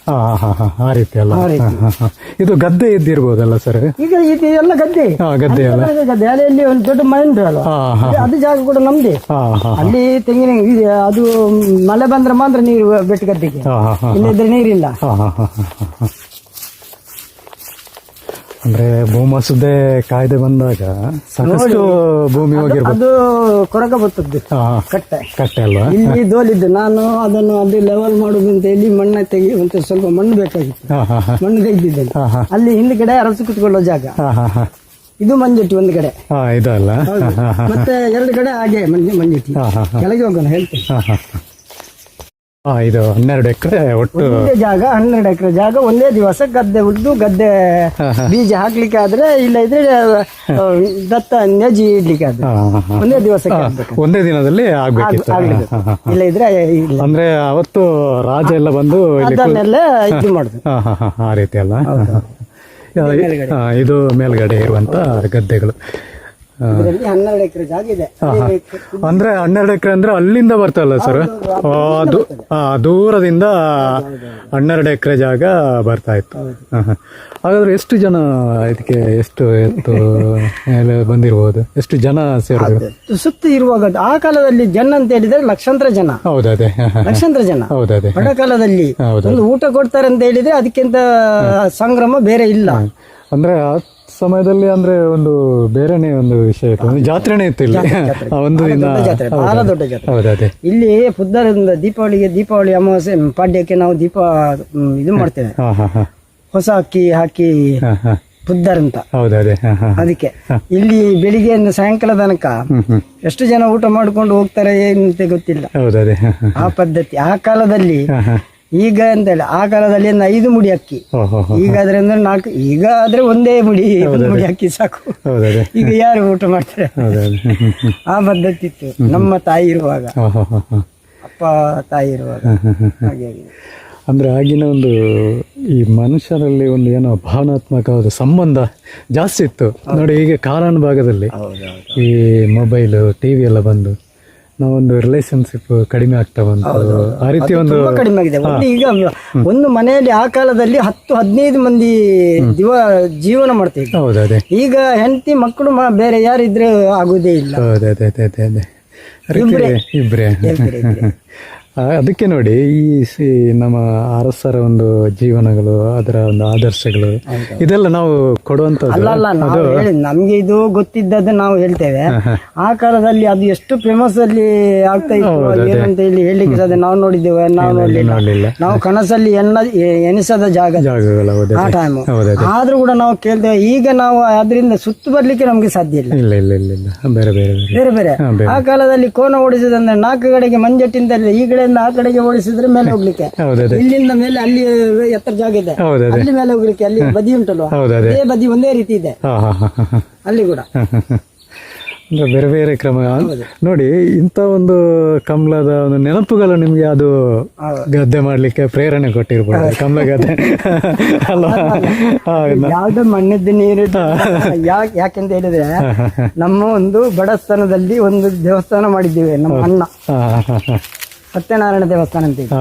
Speaker 2: ಆ ರೀತಿ ಅಲ್ಲ.
Speaker 1: ಆ ರೀತಿ.
Speaker 2: ಇದು ಗದ್ದೆ ಇದ್ದಿರ್ಬೋದಲ್ಲ ಸರ್
Speaker 1: ಈಗ ಇದು ಎಲ್ಲ ಗದ್ದೆ.
Speaker 2: ಹಾ ಗದ್ದೆ ಅಲ್ಲ.
Speaker 1: ಅಲ್ಲಿ ಒಂದು ದೊಡ್ಡ ಮನೆ ಉಂಟು ಅಲ್ವಾ?
Speaker 2: ಹಾ ಹಾ.
Speaker 1: ಅದು- ಜಾಗ ಕೂಡ ನಮ್ದೇ.
Speaker 2: ಹಾ ಹಾ.
Speaker 1: ಅಲ್ಲಿ ತೆಂಗಿನ ಇದೆ. ಅದು ಮಳೆ ಬಂದ್ರೆ ಮಾತ್ರ ನೀರು ಬೆಟ್ಟ ಗದ್ದೆಗೆ.
Speaker 2: ಹಾ ಹಾ ಹಾ.
Speaker 1: ಇಲ್ಲದಿದ್ರೆ ನೀರಿಲ್ಲ.
Speaker 2: ಹಾ ಹಾ ಹಾ ಹಾ ಹಾ ಹಾ. ಅಂದ್ರೆ ಭೂಮಸುದೆ ಕಾಯ್ದೆ ಬಂದಾಗ ಸಾಕಷ್ಟು ಭೂಮಿ ಹೋಗಿರ್ಬೋದು.
Speaker 1: ಕೊರಗ ಕೊರಕ ಬರ್ತದ್ದು.
Speaker 2: ಹಾ ಹಾ.
Speaker 1: ಕಟ್ಟೆ.
Speaker 2: ಕಟ್ಟೆ ಅಲ್ವಾ?
Speaker 1: ಇಲ್ಲಿ ದೋಲಿದ್ದೆ ನಾನು ಅದನ್ನು ಅಲ್ಲಿ ಲೆವೆಲ್ ಮಾಡುದು ಅಂತ ಹೇಳಿ ಮಣ್ಣ ತೆಗಿ ಅಂತ ಸ್ವಲ್ಪ ಮಣ್ಣು ಬೇಕಾಗಿತ್ತು. ಮಣ್ಣು ತೆಗೆದಿದ್ದೇನೆ
Speaker 2: ಹಾ
Speaker 1: ಅಲ್ಲಿ ಹಿಂದ್ಗಡೆ ಅರಸು ಕುತ್ಕೊಳ್ಳೋ ಜಾಗ. ಇದು ಮಂಜುಟ್ಟಿ ಒಂದು ಕಡೆ
Speaker 2: ಇದಲ್ಲ
Speaker 1: ಮತ್ತೆ ಎರಡು ಕಡೆ ಹಾಗೆ ಮಂಜು ಮಂಜುಟ್ಟಿ. ಕೆಳಗೆ ಹೋಗೋಣ ಹೇಳ್ತೇನೆ.
Speaker 2: ಹಾ ಇದು ಹನ್ನೆರಡು ಎಕರೆ ಒಟ್ಟು
Speaker 1: ಒಂದೇ ಜಾಗ ಹನ್ನೆರಡು ಎಕರೆ ಜಾಗ ಒಂದೇ ದಿವಸ ಗದ್ದೆ ಉದ್ದು ಗದ್ದೆ. ಬೀಜ ಹಾಕ್ಲಿಕ್ಕೆ ಆದ್ರೆ ಇಲ್ಲ ಇದ್ರೆ ಆ, ದತ್ತ ನೆಜಿ ಇಡ್ಲಿಕ್ಕೆ ಆದ್ರೆ.
Speaker 2: ಹಾ ಹಾ ಹಾ.
Speaker 1: ಒಂದೇ ದಿವಸ
Speaker 2: ಒಂದೇ ದಿನದಲ್ಲಿ ಆಗ್ಬೇಕಿತ್ತು. ಹಾ, ಹಾ, ಹಾ.
Speaker 1: ಇಲ್ಲ ಇದ್ರೆ ಇಲ್ಲ.
Speaker 2: ಅಂದ್ರೆ ಅವತ್ತು ರಾಜ ಎಲ್ಲ ಬಂದು ಇಲ್ಲಿ
Speaker 1: ಅದನ್ನೆಲ್ಲ ಇದು ಮಾಡುದು
Speaker 2: ಹಾ ಹಾ ಹಾ ಆ ರೀತಿ ಅಲ್ಲ. ಹಾ, ಹಾ. ಇದು ಮೇಲ್ಗಡೆ ಇರುವಂತ ಗದ್ದೆಗಳು.
Speaker 1: ಇದರಲ್ಲಿ ಹನ್ನೆರಡು ಎಕರೆ ಜಾಗ ಇದೆ.
Speaker 2: ಅಂದ್ರೆ ಹನ್ನೆರಡು ಎಕರೆ ಅಂದ್ರೆ ಅಲ್ಲಿಂದ ಬರ್ತಲ್ಲ ಸರ್? ಅದು ದೂರದಿಂದ ಹನ್ನೆರಡು ಎಕರೆ ಜಾಗ ಬರ್ತಾ ಇತ್ತು. ಹಾಗಾದ್ರೆ ಎಷ್ಟು ಜನ ಇದಕ್ಕೆ ಎಷ್ಟು ಎತ್ತು ಮೇಲೆ ಬಂದಿರ್ಬೋದು? ಎಷ್ಟು ಜನ ಸೇರಿದ್ರು
Speaker 1: ಸುತ್ತ ಇರುವಾಗ ಆ ಕಾಲದಲ್ಲಿ ಜನ ಅಂತ ಹೇಳಿದ್ರೆ ಲಕ್ಷಾಂತರ ಜನ.
Speaker 2: ಹೌದದೇ ಹಾ, ಹಾ.
Speaker 1: ಲಕ್ಷಾಂತರ ಜನ.
Speaker 2: ಹೌದದೇ
Speaker 1: ಬಡ ಕಾಲದಲ್ಲಿ
Speaker 2: ಹೌದು.
Speaker 1: ಒಂದು ಊಟ ಕೊಡ್ತಾರೆ ಅಂತ ಹೇಳಿದ್ರೆ ಅದಕ್ಕಿಂತ ಸಂಗ್ರಮ ಬೇರೆ ಇಲ್ಲ.
Speaker 2: ಅಂದ್ರೆ ಸಮಯದಲ್ಲಿ ಅಂದ್ರೆ ಒಂದು ಬೇರೆನೇ ಒಂದು ವಿಷಯ ಇತ್ತು. ಒಂದು ಜಾತ್ರೆನೇ ಇತ್ತು ಇಲ್ಲಿ. ಆ ಒಂದು ದಿನ.
Speaker 1: ಜಾತ್ರೆ ಬಹಳ ದೊಡ್ಡ ಜಾತ್ರೆ.
Speaker 2: ಹೌದದೇ
Speaker 1: ಇಲ್ಲಿ ಪುದ್ದಾರದಿಂದ ದೀಪಾವಳಿಗೆ ದೀಪಾವಳಿ ಅಮಾವಾಸ್ಯೆ ಪಾಡ್ಯಕ್ಕೆ ನಾವು ದೀಪ ಮ್, ಇದು ಮಾಡ್ತೇವೆ.
Speaker 2: ಹಾ ಹಾ ಹಾ.
Speaker 1: ಹೊಸ ಅಕ್ಕಿ ಹಾಕಿ
Speaker 2: ಹಾ ಹಾ.
Speaker 1: ಪುದ್ದರ್ ಅಂತ.
Speaker 2: ಹಾ ಹಾ
Speaker 1: ಅದಕ್ಕೆ. ಇಲ್ಲಿ ಬೆಳಿಗ್ಗೆಯಿಂದ ಸಾಯಂಕಾಲ ತನಕ
Speaker 2: ಹ್ಮ್ ಹ್ಮ್.
Speaker 1: ಎಷ್ಟು ಜನ ಊಟ ಮಾಡ್ಕೊಂಡು ಹೋಗ್ತಾರೆ ಏನಂತ ಗೊತ್ತಿಲ್ಲ.
Speaker 2: ಹೌದೇ ಹಾ ಹಾ.
Speaker 1: ಆ ಪದ್ಧತಿ. ಆ ಕಾಲದಲ್ಲಿ
Speaker 2: ಹಾ ಹಾ.
Speaker 1: ಈಗ ಅಂತ ಹೇಳಿ ಆ ಕಾಲದಲ್ಲಿ ಒಂದು ಐದು ಮುಡಿ ಅಕ್ಕಿ. ಈಗ ಆದ್ರೆ ಅಂದ್ರೆ ನಾಲ್ಕು ಈಗ ಆದ್ರೆ ಒಂದೇ ಮುಡಿ ಮುಡಿ ಅಕ್ಕಿ ಸಾಕು. ಈಗ ಯಾರು ಊಟ ಮಾಡ್ತಾರೆ? ಆ ಪದ್ಧತಿ ಇತ್ತು. ನಮ್ಮ ತಾಯಿ ಇರುವಾಗ. ಅಪ್ಪ ತಾಯಿ ಇರುವಾಗ. ಹಾಗೆ.
Speaker 2: ಅಂದ್ರೆ ಆಗಿನ ಒಂದು ಈ ಮನುಷ್ಯರಲ್ಲಿ ಒಂದು ಏನೋ ಭಾವನಾತ್ಮಕವಾದ ಸಂಬಂಧ ಜಾಸ್ತಿ ಇತ್ತು. ನೋಡಿ ಈಗ ಕಾಲಾನುಭಾಗದಲ್ಲಿ ಈ ಮೊಬೈಲು ಟಿವಿ ಎಲ್ಲ ಬಂದು ನಾವೊಂದು ರಿಲೇಶನ್ಶಿಪ್ ಕಡಿಮೆ ಆಗ್ತಾ ಬಂತು. ಆ ರೀತಿ ಒಂದು
Speaker 1: ತುಂಬಾ ಕಡಿಮೆ ಆಗಿದೆ. ಒಂದು ಈಗ ಒಂದು ಮನೆಯಲ್ಲಿ ಆ ಕಾಲದಲ್ಲಿ ಹತ್ತು ಹದಿನೈದು ಮಂದಿ ದಿವ ಜೀವನ ಮಾಡ್ತಿದ್ರು.
Speaker 2: ಹೌದು ಅದೇ.
Speaker 1: ಈಗ ಹೆಂಡತಿ ಮಕ್ಕಳು ಮ- ಬೇರೆ ಯಾರಿದ್ರೆ ಆಗುದೇ ಇಲ್ಲ.
Speaker 2: ಹೌದು ಅದೇ ಅದೇ ಅದೇ ಅದೇ. ಇಬ್ರೇ.
Speaker 1: ಇಬ್ರೇ, ಇಬ್ರೇ.
Speaker 2: ಆ, ಅದಕ್ಕೆ ನೋಡಿ ಈ ಸಿ ನಮ್ಮ ಅರಸರ ಒಂದು ಜೀವನಗಳು ಅದರ ಒಂದು ಆದರ್ಶಗಳು ಇದೆಲ್ಲ ನಾವು ಕೊಡುವಂತ
Speaker 1: ಅಲ್ಲ ಅಲ್ಲ ನಾವು ಹೇಳಿ ನಮ್ಗೆ ಇದು ಗೊತ್ತಿದ್ದದ್ದು ನಾವು ಹೇಳ್ತೇವೆ. ಆ ಕಾಲದಲ್ಲಿ ಅದು ಎಷ್ಟು ಫೇಮಸ್ ಅಲ್ಲಿ ಆಗ್ತಾ ಇತ್ತು ಏನಂತ ಹೇಳಿ ಹೇಳ್ಲಿಕ್ಕೆ ಸಾಧ್ಯ ನಾವು ನೋಡಿದ್ದೇವೆ ನಾವು ನೋಡಲಿಲ್ಲ. ನಾವು ಕನಸಲ್ಲಿ ಎನ್ನ ಎನಿಸದ ಜಾಗ.
Speaker 2: ಜಾಗಗಳು
Speaker 1: ಆ ಟೈಮ್ ಆದ್ರೂ ಕೂಡ ನಾವು ಕೇಳ್ತೇವೆ ಈಗ ನಾವು ಅದರಿಂದ ಸುತ್ತು ಬರ್ಲಿಕ್ಕೆ ನಮ್ಗೆ ಸಾಧ್ಯ ಇಲ್ಲ.
Speaker 2: ಇಲ್ಲ ಇಲ್ಲ ಇಲ್ಲ ಬೇರೆ ಬೇರೆ ಬೇರೆ.
Speaker 1: ಬೇರೆ ಆ ಕಾಲದಲ್ಲಿ ಕೋನ ಓಡಿಸುದಂದ್ರೆ ನಾಲ್ಕು ಕಡೆಗೆ ಮಂಜಟ್ಟಿಂದ ಈ ಕಡೆಯಿಂದ ಆ ಕಡೆಗೆ ಓಡಿಸಿದ್ರೆ ಮೇಲೆ ಹೋಗ್ಲಿಕ್ಕೆ. ಇಲ್ಲಿಂದ ಮೇಲೆ ಅಲ್ಲಿ ಎತ್ತರ ಜಾಗ ಇದೆ. ಅಲ್ಲಿ ಮೇಲೆ ಹೋಗ್ಲಿಕ್ಕೆ ಅಲ್ಲಿ ಬದಿ ಉಂಟಲ್ವಾ?
Speaker 2: ಅದೇ.
Speaker 1: ಬದಿ ಒಂದೇ ರೀತಿ ಇದೆ. ಅಲ್ಲಿ ಕೂಡ.
Speaker 2: ಬೇರೆ ಬೇರೆ ಕ್ರಮ. ನೋಡಿ ಇಂಥ ಒಂದು ಕಮಲದ ಒಂದು ನೆನಪುಗಳು ನಿಮ್ಗೆ ಅದು. ಗದ್ದೆ ಮಾಡ್ಲಿಕ್ಕೆ ಪ್ರೇರಣೆ ಕೊಟ್ಟಿರ್ಬೋದು. ಕಮಲ ಗದ್ದೆ. ಅಲ್ವಾ?
Speaker 1: ಯಾವ್ದು ಮಣ್ಣಿದ್ದು ನೀರು ಯಾಕೆ ಯಾಕೆಂತ ಹೇಳಿದ್ರೆ ನಮ್ಮ ಒಂದು ಬಡಸ್ತನದಲ್ಲಿ ಒಂದು ದೇವಸ್ಥಾನ ಮಾಡಿದ್ದೀವಿ ನಮ್ಮ ಅಣ್ಣ. ಸತ್ಯನಾರಾಯಣ ದೇವಸ್ಥಾನ ಅಂತ ಇದೆ.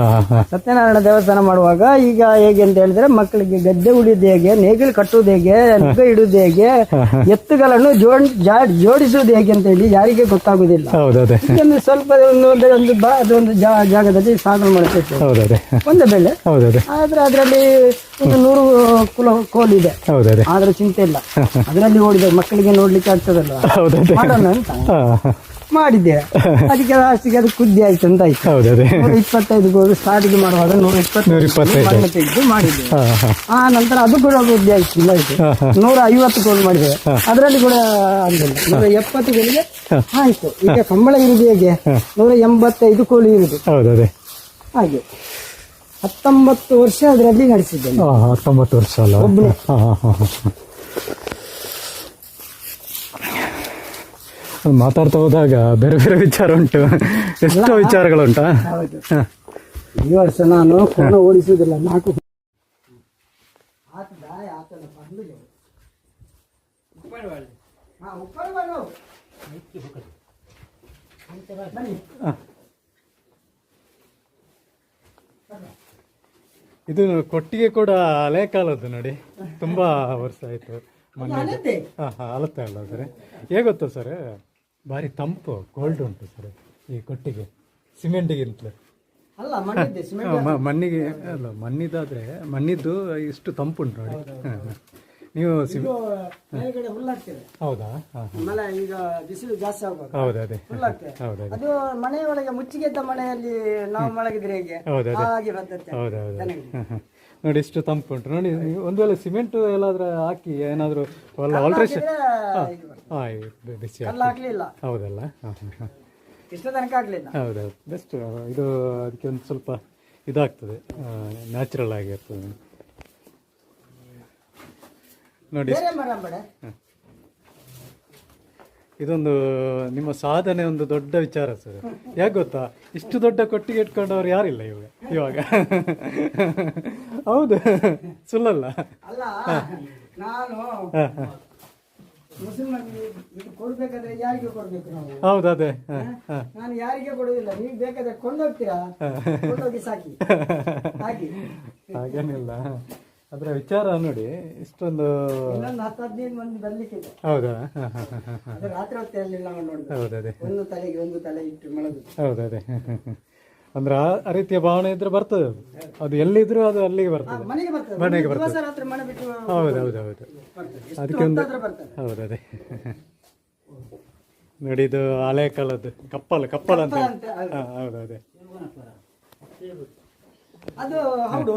Speaker 1: ಸತ್ಯನಾರಾಯಣ ದೇವಸ್ಥಾನ ಮಾಡುವಾಗ ಈಗ ಹೇಗೆ ಅಂತ ಹೇಳಿದ್ರೆ ಮಕ್ಕಳಿಗೆ ಗದ್ದೆ ಉಳಿಯೋದು ಹೇಗೆ ನೇಗಿಲು ಕಟ್ಟುವುದು ಹೇಗೆ ಹಗ್ಗ ಇಡುವುದು ಹೇಗೆ ಎತ್ತುಗಳನ್ನು ಜೋಡ್ ಜಾ- ಜೋಡಿಸುವುದು ಹೇಗೆ ಅಂತ ಹೇಳಿ ಯಾರಿಗೆ ಗೊತ್ತಾಗುದಿಲ್ಲ. ಸ್ವಲ್ಪ ಒಂದು ಒಂದು- ಒಂದು ಬಾ- ಅದೊಂದು ಜಾ- ಜಾಗದಲ್ಲಿ ಸಾಗಣೆ ಮಾಡ್ತಿತ್ತು
Speaker 2: ಹೌದು
Speaker 1: ಒಂದು ಬೆಳೆ. ಆದ್ರೆ ಅದರಲ್ಲಿ ಒಂದು ನೂರು ಕುಲ ಕೋಲಿದೆ
Speaker 2: ಇದೆ.
Speaker 1: ಆದ್ರೆ ಚಿಂತೆ ಇಲ್ಲ. ಅದರಲ್ಲಿ ಓಡಿದ ಮಕ್ಕಳಿಗೆ ನೋಡ್ಲಿಕ್ಕೆ ಆಗ್ತದಲ್ಲ
Speaker 2: ಹೌದು ಅದೇ.
Speaker 1: ಮಾಡೋಣ ಅಂತ.
Speaker 2: ಹಾ, ಹಾ.
Speaker 1: ಮಾಡಿದ್ದೇವೆ ಅದಕ್ಕೆ ಲಾಸ್ಟಿಗೆ ಅದು ಕುದ್ದಿ ಆಯ್ತು ಅಂತ ಆಯ್ತು.
Speaker 2: ಹೌದು ಅದೇ.
Speaker 1: ನೂರ ಇಪ್ಪತ್ತೈದು ಗೋಲು ಸ್ಟಾರ್ಟಿಗೆ ಮಾಡುವಾಗ ನೂರ
Speaker 2: ನೂರ
Speaker 1: ಇಪ್ಪತ್ತೈದು.
Speaker 2: ಇಪ್ಪತ್ತೈದು.
Speaker 1: ಮಣ್ಣು ತೆಗೆದು
Speaker 2: ಹಾ, ಹಾ.
Speaker 1: ಆ ನಂತರ ಅದು ಕೂಡ ಕುದ್ದಿ ಆಯ್ತು ಇಲ್ಲ ಆಯ್ತು. ನೂರ ಐವತ್ತು ಗೋಲ್ ಮಾಡಿದೆ. ಅದರಲ್ಲಿ ಕೂಡ ನೂರ ಎಪ್ಪತ್ತು ಗೋಲಿಗೆ ಆಯ್ತು. ಈಗ ಕಂಬಳ ಇರುದು ಹೇಗೆ? ನೂರ ಎಂಬತ್ತೈದು ಕೋಳಿ ಇರುದು.
Speaker 2: ಹೌದು ಅದೇ.
Speaker 1: ಹಾಗೆ. ಹತ್ತೊಂಬತ್ತು ವರ್ಷ ಅದರಲ್ಲಿ ನಡೆಸಿದ್ದೇನೆ.
Speaker 2: ಹತ್ತೊಂಬತ್ತು ವರ್ಷ ಅಲ್ಲ.
Speaker 1: ಒಬ್ನೇ.
Speaker 2: ಹಾ, ಹಾ, ಹಾ, ಹಾ. ಅದು ಮಾತಾಡ್ತಾ ಹೋದಾಗ ಬೇರೆ ಬೇರೆ ವಿಚಾರ ಉಂಟು. ಎಷ್ಟೋ ವಿಚಾರಗಳುಂಟಾ?
Speaker 1: ಈ ವರ್ಷ ನಾನು ಕೋಣ ಓಡಿಸುವುದಿಲ್ಲ ನಾಲ್ಕು.
Speaker 2: ಇದು ಕೊಟ್ಟಿಗೆ ಕೂಡ ಹಳೆ ಕಾಲದ್ದು ನೋಡಿ. ತುಂಬಾ ವರ್ಷ ಆಯ್ತು ಮೊನ್ನೆ ಹಾಂ ಹಾ ಅಲ್ಲ ಸರ್. ಹೇಗೊತ್ತು ಗೊತ್ತಾ ಸರ್? ಭಾರಿ ತಂಪು ಕೋಲ್ಡ್ ಉಂಟು ಸರ್ ಈ ಕೊಟ್ಟಿಗೆ ಸಿಮೆಂಟಿಗಿಂತಲೂ
Speaker 1: ಅಲ್ಲ ಮಣ್ಣಿದ್ದೆ ಸಿಮೆಂಟ್
Speaker 2: ಮ- ಮಣ್ಣಿಗೆ ಅಲ್ಲ ಮಣ್ಣಿದಾದ್ರೆ ಮಣ್ಣಿದ್ದು ಇಷ್ಟು ತಂಪುಂಟು ನೋಡಿ. ಹಾ, ಹಾ. ನೀವು ಸಿಮೆ
Speaker 1: ಇದು ಮೇಲ್ಗಡೆ ಹುಲ್ಲಾಗ್ತದೆ.
Speaker 2: ಹೌದಾ? ಹಾ.
Speaker 1: ಆಮೇಲೆ ಈಗ ಬಿಸಿಲು ಜಾಸ್ತಿ ಆಗುವಾಗ
Speaker 2: ಹೌದು ಅದೇ.
Speaker 1: ಹುಲ್ಲಾಗ್ತದೆ.
Speaker 2: ಹೌದು
Speaker 1: ಅದು. ಮನೆಯೊಳಗೆ ಮುಚ್ಚಿಗೆದ್ದ ಮನೆಯಲ್ಲಿ ನಾವು ಮಲಗಿದ್ರೆ ಹೇಗೆ?
Speaker 2: ಹೌದು ಅದೇ.
Speaker 1: ಹಾಗೆ ಬರ್ತದೆ.
Speaker 2: ಹೌದು ಹೌದು
Speaker 1: ದನಗಳಿಗೆ.
Speaker 2: ಹಾ, ಹಾ. ನೋಡಿ ಇಷ್ಟು ತಂಪು ಉಂಟು. ನೋಡಿ ನೀವು ಒಂದು ವೇಳೆ ಸಿಮೆಂಟ್ ಎಲ್ಲಾದ್ರೂ ಹಾಕಿ ಏನಾದರೂ ಆಲ್ಟ್ರೇಷನ್
Speaker 1: ಹಾಕಿದ್ರೆ ಇದು ಬರ್ತದೆ.
Speaker 2: ಬಿಸಿ
Speaker 1: ಕಲ್ಲು ಹಾಕ್ಲಿಲ್ಲ
Speaker 2: ಹೌದಲ್ಲ? ಹಾಂ ಹಾಂ ಹಾಂ.
Speaker 1: ಇಷ್ಟು ತನಕ ಆಗ್ಲಿಲ್ಲ.
Speaker 2: ಹೌದೌದು ಬೆಸ್ಟ್ ಇದು ಅದಕ್ಕೆ ಒಂದು ಸ್ವಲ್ಪ ಇದಾಗ್ತದೆ. ನ್ಯಾಚುರಲ್ ಆಗಿರ್ತದೆ ನೋಡಿ. ಇದೊಂದು ನಿಮ್ಮ ಸಾಧನೆ ಒಂದು ದೊಡ್ಡ ವಿಚಾರ ಸರ್. ಯಾಕೆ ಗೊತ್ತಾ? ಇಷ್ಟು ದೊಡ್ಡ ಕೊಟ್ಟಿಗೆ ಇಟ್ಕೊಂಡವ್ರು ಯಾರಿಲ್ಲ ಇವಾಗ ಇವಾಗ. ಹೌದು. ಸುಳ್ಳಲ್ಲ.
Speaker 1: ನಾನು
Speaker 2: ಹಾಂ
Speaker 1: ಇದು ಕೊಡ್ಬೇಕಾದ್ರೆ ಯಾರಿಗೆ ಕೊಡ್ಬೇಕು ನಾವು?
Speaker 2: ಹೌದು ಅದೇ.
Speaker 1: ನಾನು ಯಾರಿಗೆ ಕೊಡುದಿಲ್ಲ ನೀವು ಬೇಕಾದ್ರೆ ಕೊಂಡೋಗ್ತೀರಾ ಕೊಂಡೋಗಿ ಸಾಕಿ. ಹಾಗೆ.
Speaker 2: ಹಾಗೇನಿಲ್ಲ. ಅದರ ವಿಚಾರ ನೋಡಿ ಇಷ್ಟೊಂದು
Speaker 1: ಇನ್ನೊಂದು ಹತ್ತು ಹದಿನೈದು ಮಂದಿ ಬರ್ಲಿಕ್ಕೆ ಇದೆ
Speaker 2: ಹೌದಾ
Speaker 1: ರಾತ್ರಿ ಹೊತ್ತಲ್ಲಿ ನಾವು ನೋಡ್ಬೇಕು.
Speaker 2: ಹೌದು ಅದೇ
Speaker 1: ಒಂದು ತಲೆಗೆ ಒಂದು ತಲೆ ಇಟ್ಟು ಮಲಗುದು
Speaker 2: ಹೌದು ಅದೇ ಅಂದ್ರೆ ಆ ರೀತಿಯ ಭಾವನೆ ಇದ್ರೆ ಬರ್ತದೆ ಅದು. ಅದು ಎಲ್ಲಿದ್ರು ಅದು ಅಲ್ಲಿಗೆ ಬರ್ತದೆ.
Speaker 1: ಮನೆಗೆ ಬರ್ತದೆ.
Speaker 2: ಹೌದು ಹೌದು ಹೌದು. ಅದಕ್ಕೆ ಒಂದು ಹೌದು ಅದೇ. ನೋಡಿ ಇದು ಹಳೆ ಕಾಲದ್ದು. ಕಪ್ಪಲ್ ಕಪ್ಪಲ್ ಅಂತ. ಹೌದು ಅದೇ.
Speaker 1: ಅದು ಹೌದು.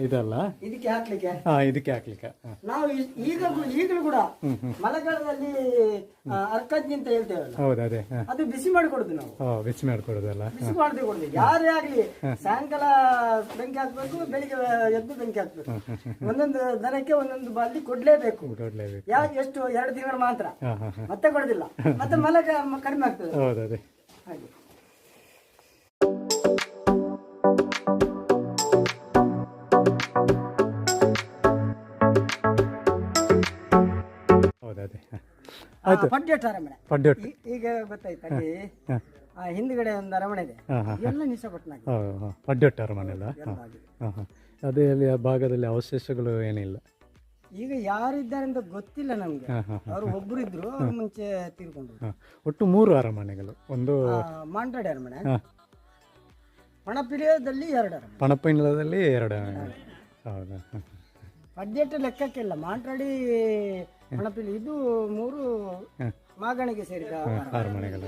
Speaker 2: ಇದಲ್ಲ?
Speaker 1: ಇದಕ್ಕೆ ಹಾಕ್ಲಿಕ್ಕೆ?
Speaker 2: ಹಾ ಇದಕ್ಕೆ ಹಾಕ್ಲಿಕ್ಕೆ. ಹಾ.
Speaker 1: ನಾವು ಈ- ಈಗ ಈಗಲೂ ಕೂಡ ಮಳೆಗಾಲದಲ್ಲಿ ಅರ್ಕಜ್ಜಿ ಅಂತ ಹೇಳ್ತೇವಲ್ಲ?
Speaker 2: ಹೌದು ಅದೇ. ಹಾ.
Speaker 1: ಅದು ಬಿಸಿ ಮಾಡಿ ಕೊಡುದು ನಾವು
Speaker 2: ಬಿಸಿ ಮಾಡ್ಕೊಡೋದಲ್ಲ?
Speaker 1: ಬಿಸಿ ಮಾಡದೆ ಕೊಡುದು. ಯಾರೇ ಆಗ್ಲಿ ಸಾಯಂಕಾಲ ಬೆಂಕಿ ಹಾಕ್ಬೇಕು ಬೆಳಿಗ್ಗೆ ಎದ್ದು ಬೆಂಕಿ ಹಾಕ್ಬೇಕು. ಒಂದೊಂದು ದನಕ್ಕೆ ಒಂದೊಂದು ಬಾಲ್ದಿ ಕೊಡ್ಲೇಬೇಕು.
Speaker 2: ಕೊಡ್ಲೇಬೇಕು.
Speaker 1: ಯಾ ಎಷ್ಟು? ಎರಡು ತಿಂಗಳು ಮಾತ್ರ.
Speaker 2: ಹಾ ಹಾ ಹಾ.
Speaker 1: ಮತ್ತೆ ಕೊಡುದಿಲ್ಲ. ಮತ್ತೆ ಮಳೆ ಕ- ಕಡಿಮೆ ಆಗ್ತದೆ.
Speaker 2: ಹೌದು ಅದೇ.
Speaker 1: ಹಾಗೆ.
Speaker 2: ಆಯ್ತು.
Speaker 1: ಪಡ್ಯಟ್ ಅರಮನೆ.
Speaker 2: ಪಡ್ಯೊಟ್ಟು
Speaker 1: ಈ- ಈಗ ಗೊತ್ತಾಯ್ತು ಅಲ್ಲಿ ಆ, ಹಿಂದ್ಗಡೆ ಒಂದು ಅರಮನೆ ಇದೆ. ಎಲ್ಲ ನಿಸಪಟ್ಟಣ
Speaker 2: ಹಾಂ ಅರಮನೆ ಅಲ್ಲ? ಅದೇ ಅಲ್ಲಿ ಆ ಭಾಗದಲ್ಲಿ ಅವಶೇಷಗಳು ಏನಿಲ್ಲ.
Speaker 1: ಈಗ ಯಾರಿದ್ದಾರೆ ಅಂತ ಗೊತ್ತಿಲ್ಲ ನಮ್ಗೆ. ಅವರು ಒಬ್ರು ಇದ್ರು ಅವ್ರು ಮುಂಚೆ ತೀರ್ಕೊಂಡ್ರು
Speaker 2: ಒಟ್ಟು ಮೂರು ಅರಮನೆಗಳು. ಒಂದು
Speaker 1: ಮಾಂಟಾಡಿ ಮಾಂಟ್ರಾಡಿ ಅರಮನೆ. ಪಣಪಿಡಿಯದಲ್ಲಿ ಎರಡು ಅರಮನೆ.
Speaker 2: ಎರಡು. ಹೌದಾ? ಪಡ್ಡೆಟ್ಟು
Speaker 1: ಪಡ್ಯಟ್ ಲೆಕ್ಕಕ್ಕಿಲ್ಲ ಮಾಂಟ್ರಾಡಿ ಪಣಪಿಲಿ ಇದು ಮೂರು ಮಾಗಣಿಗೆ ಸೇರಿದ
Speaker 2: ಆರು ಮನೆಗಳ.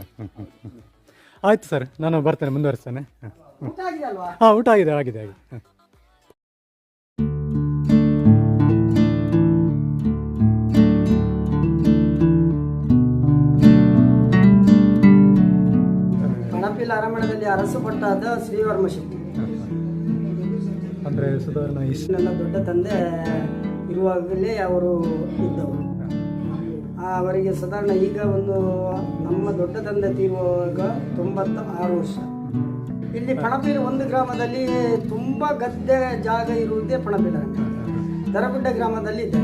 Speaker 2: ಆಯ್ತು ಸರ್ ನಾನು ಬರ್ತೇನೆ ಮುಂದುವರಿಸ್ತೇನೆ. ಹಾಂ
Speaker 1: ಊಟ ಆಗಿದೆ
Speaker 2: ಆಗಿದೆ ಆಗಿದೆ
Speaker 1: ಪಣಪಿಲ ಅರಮನೆಯಲ್ಲಿ ಅರಸು ಪಟ್ಟಾದ ಶ್ರೀವರ್ಮ ಶೆಟ್ಟಿ.
Speaker 2: ಅಂದರೆ ಸುಧಾರಣ
Speaker 1: ನನ್ನ ದೊಡ್ಡ ತಂದೆ ಇರುವಾಗಲೇ ಅವರು ಇದ್ದವರು. ಅವರಿಗೆ ಸಾಧಾರಣ ಈಗ ಒಂದು ನಮ್ಮ ದೊಡ್ಡ ತಂದೆ ತೀರುವಾಗ ತೊಂಬತ್ತ ಆರು ವರ್ಷ. ಇಲ್ಲಿ ಪಣಪಿಲ ಒಂದು ಗ್ರಾಮದಲ್ಲಿ ತುಂಬ ಗದ್ದೆ ಜಾಗ ಇರುವುದೇ ಪಣಪಿಲ ದರಗುಡ್ಡ ಗ್ರಾಮದಲ್ಲಿ ಇದೆ.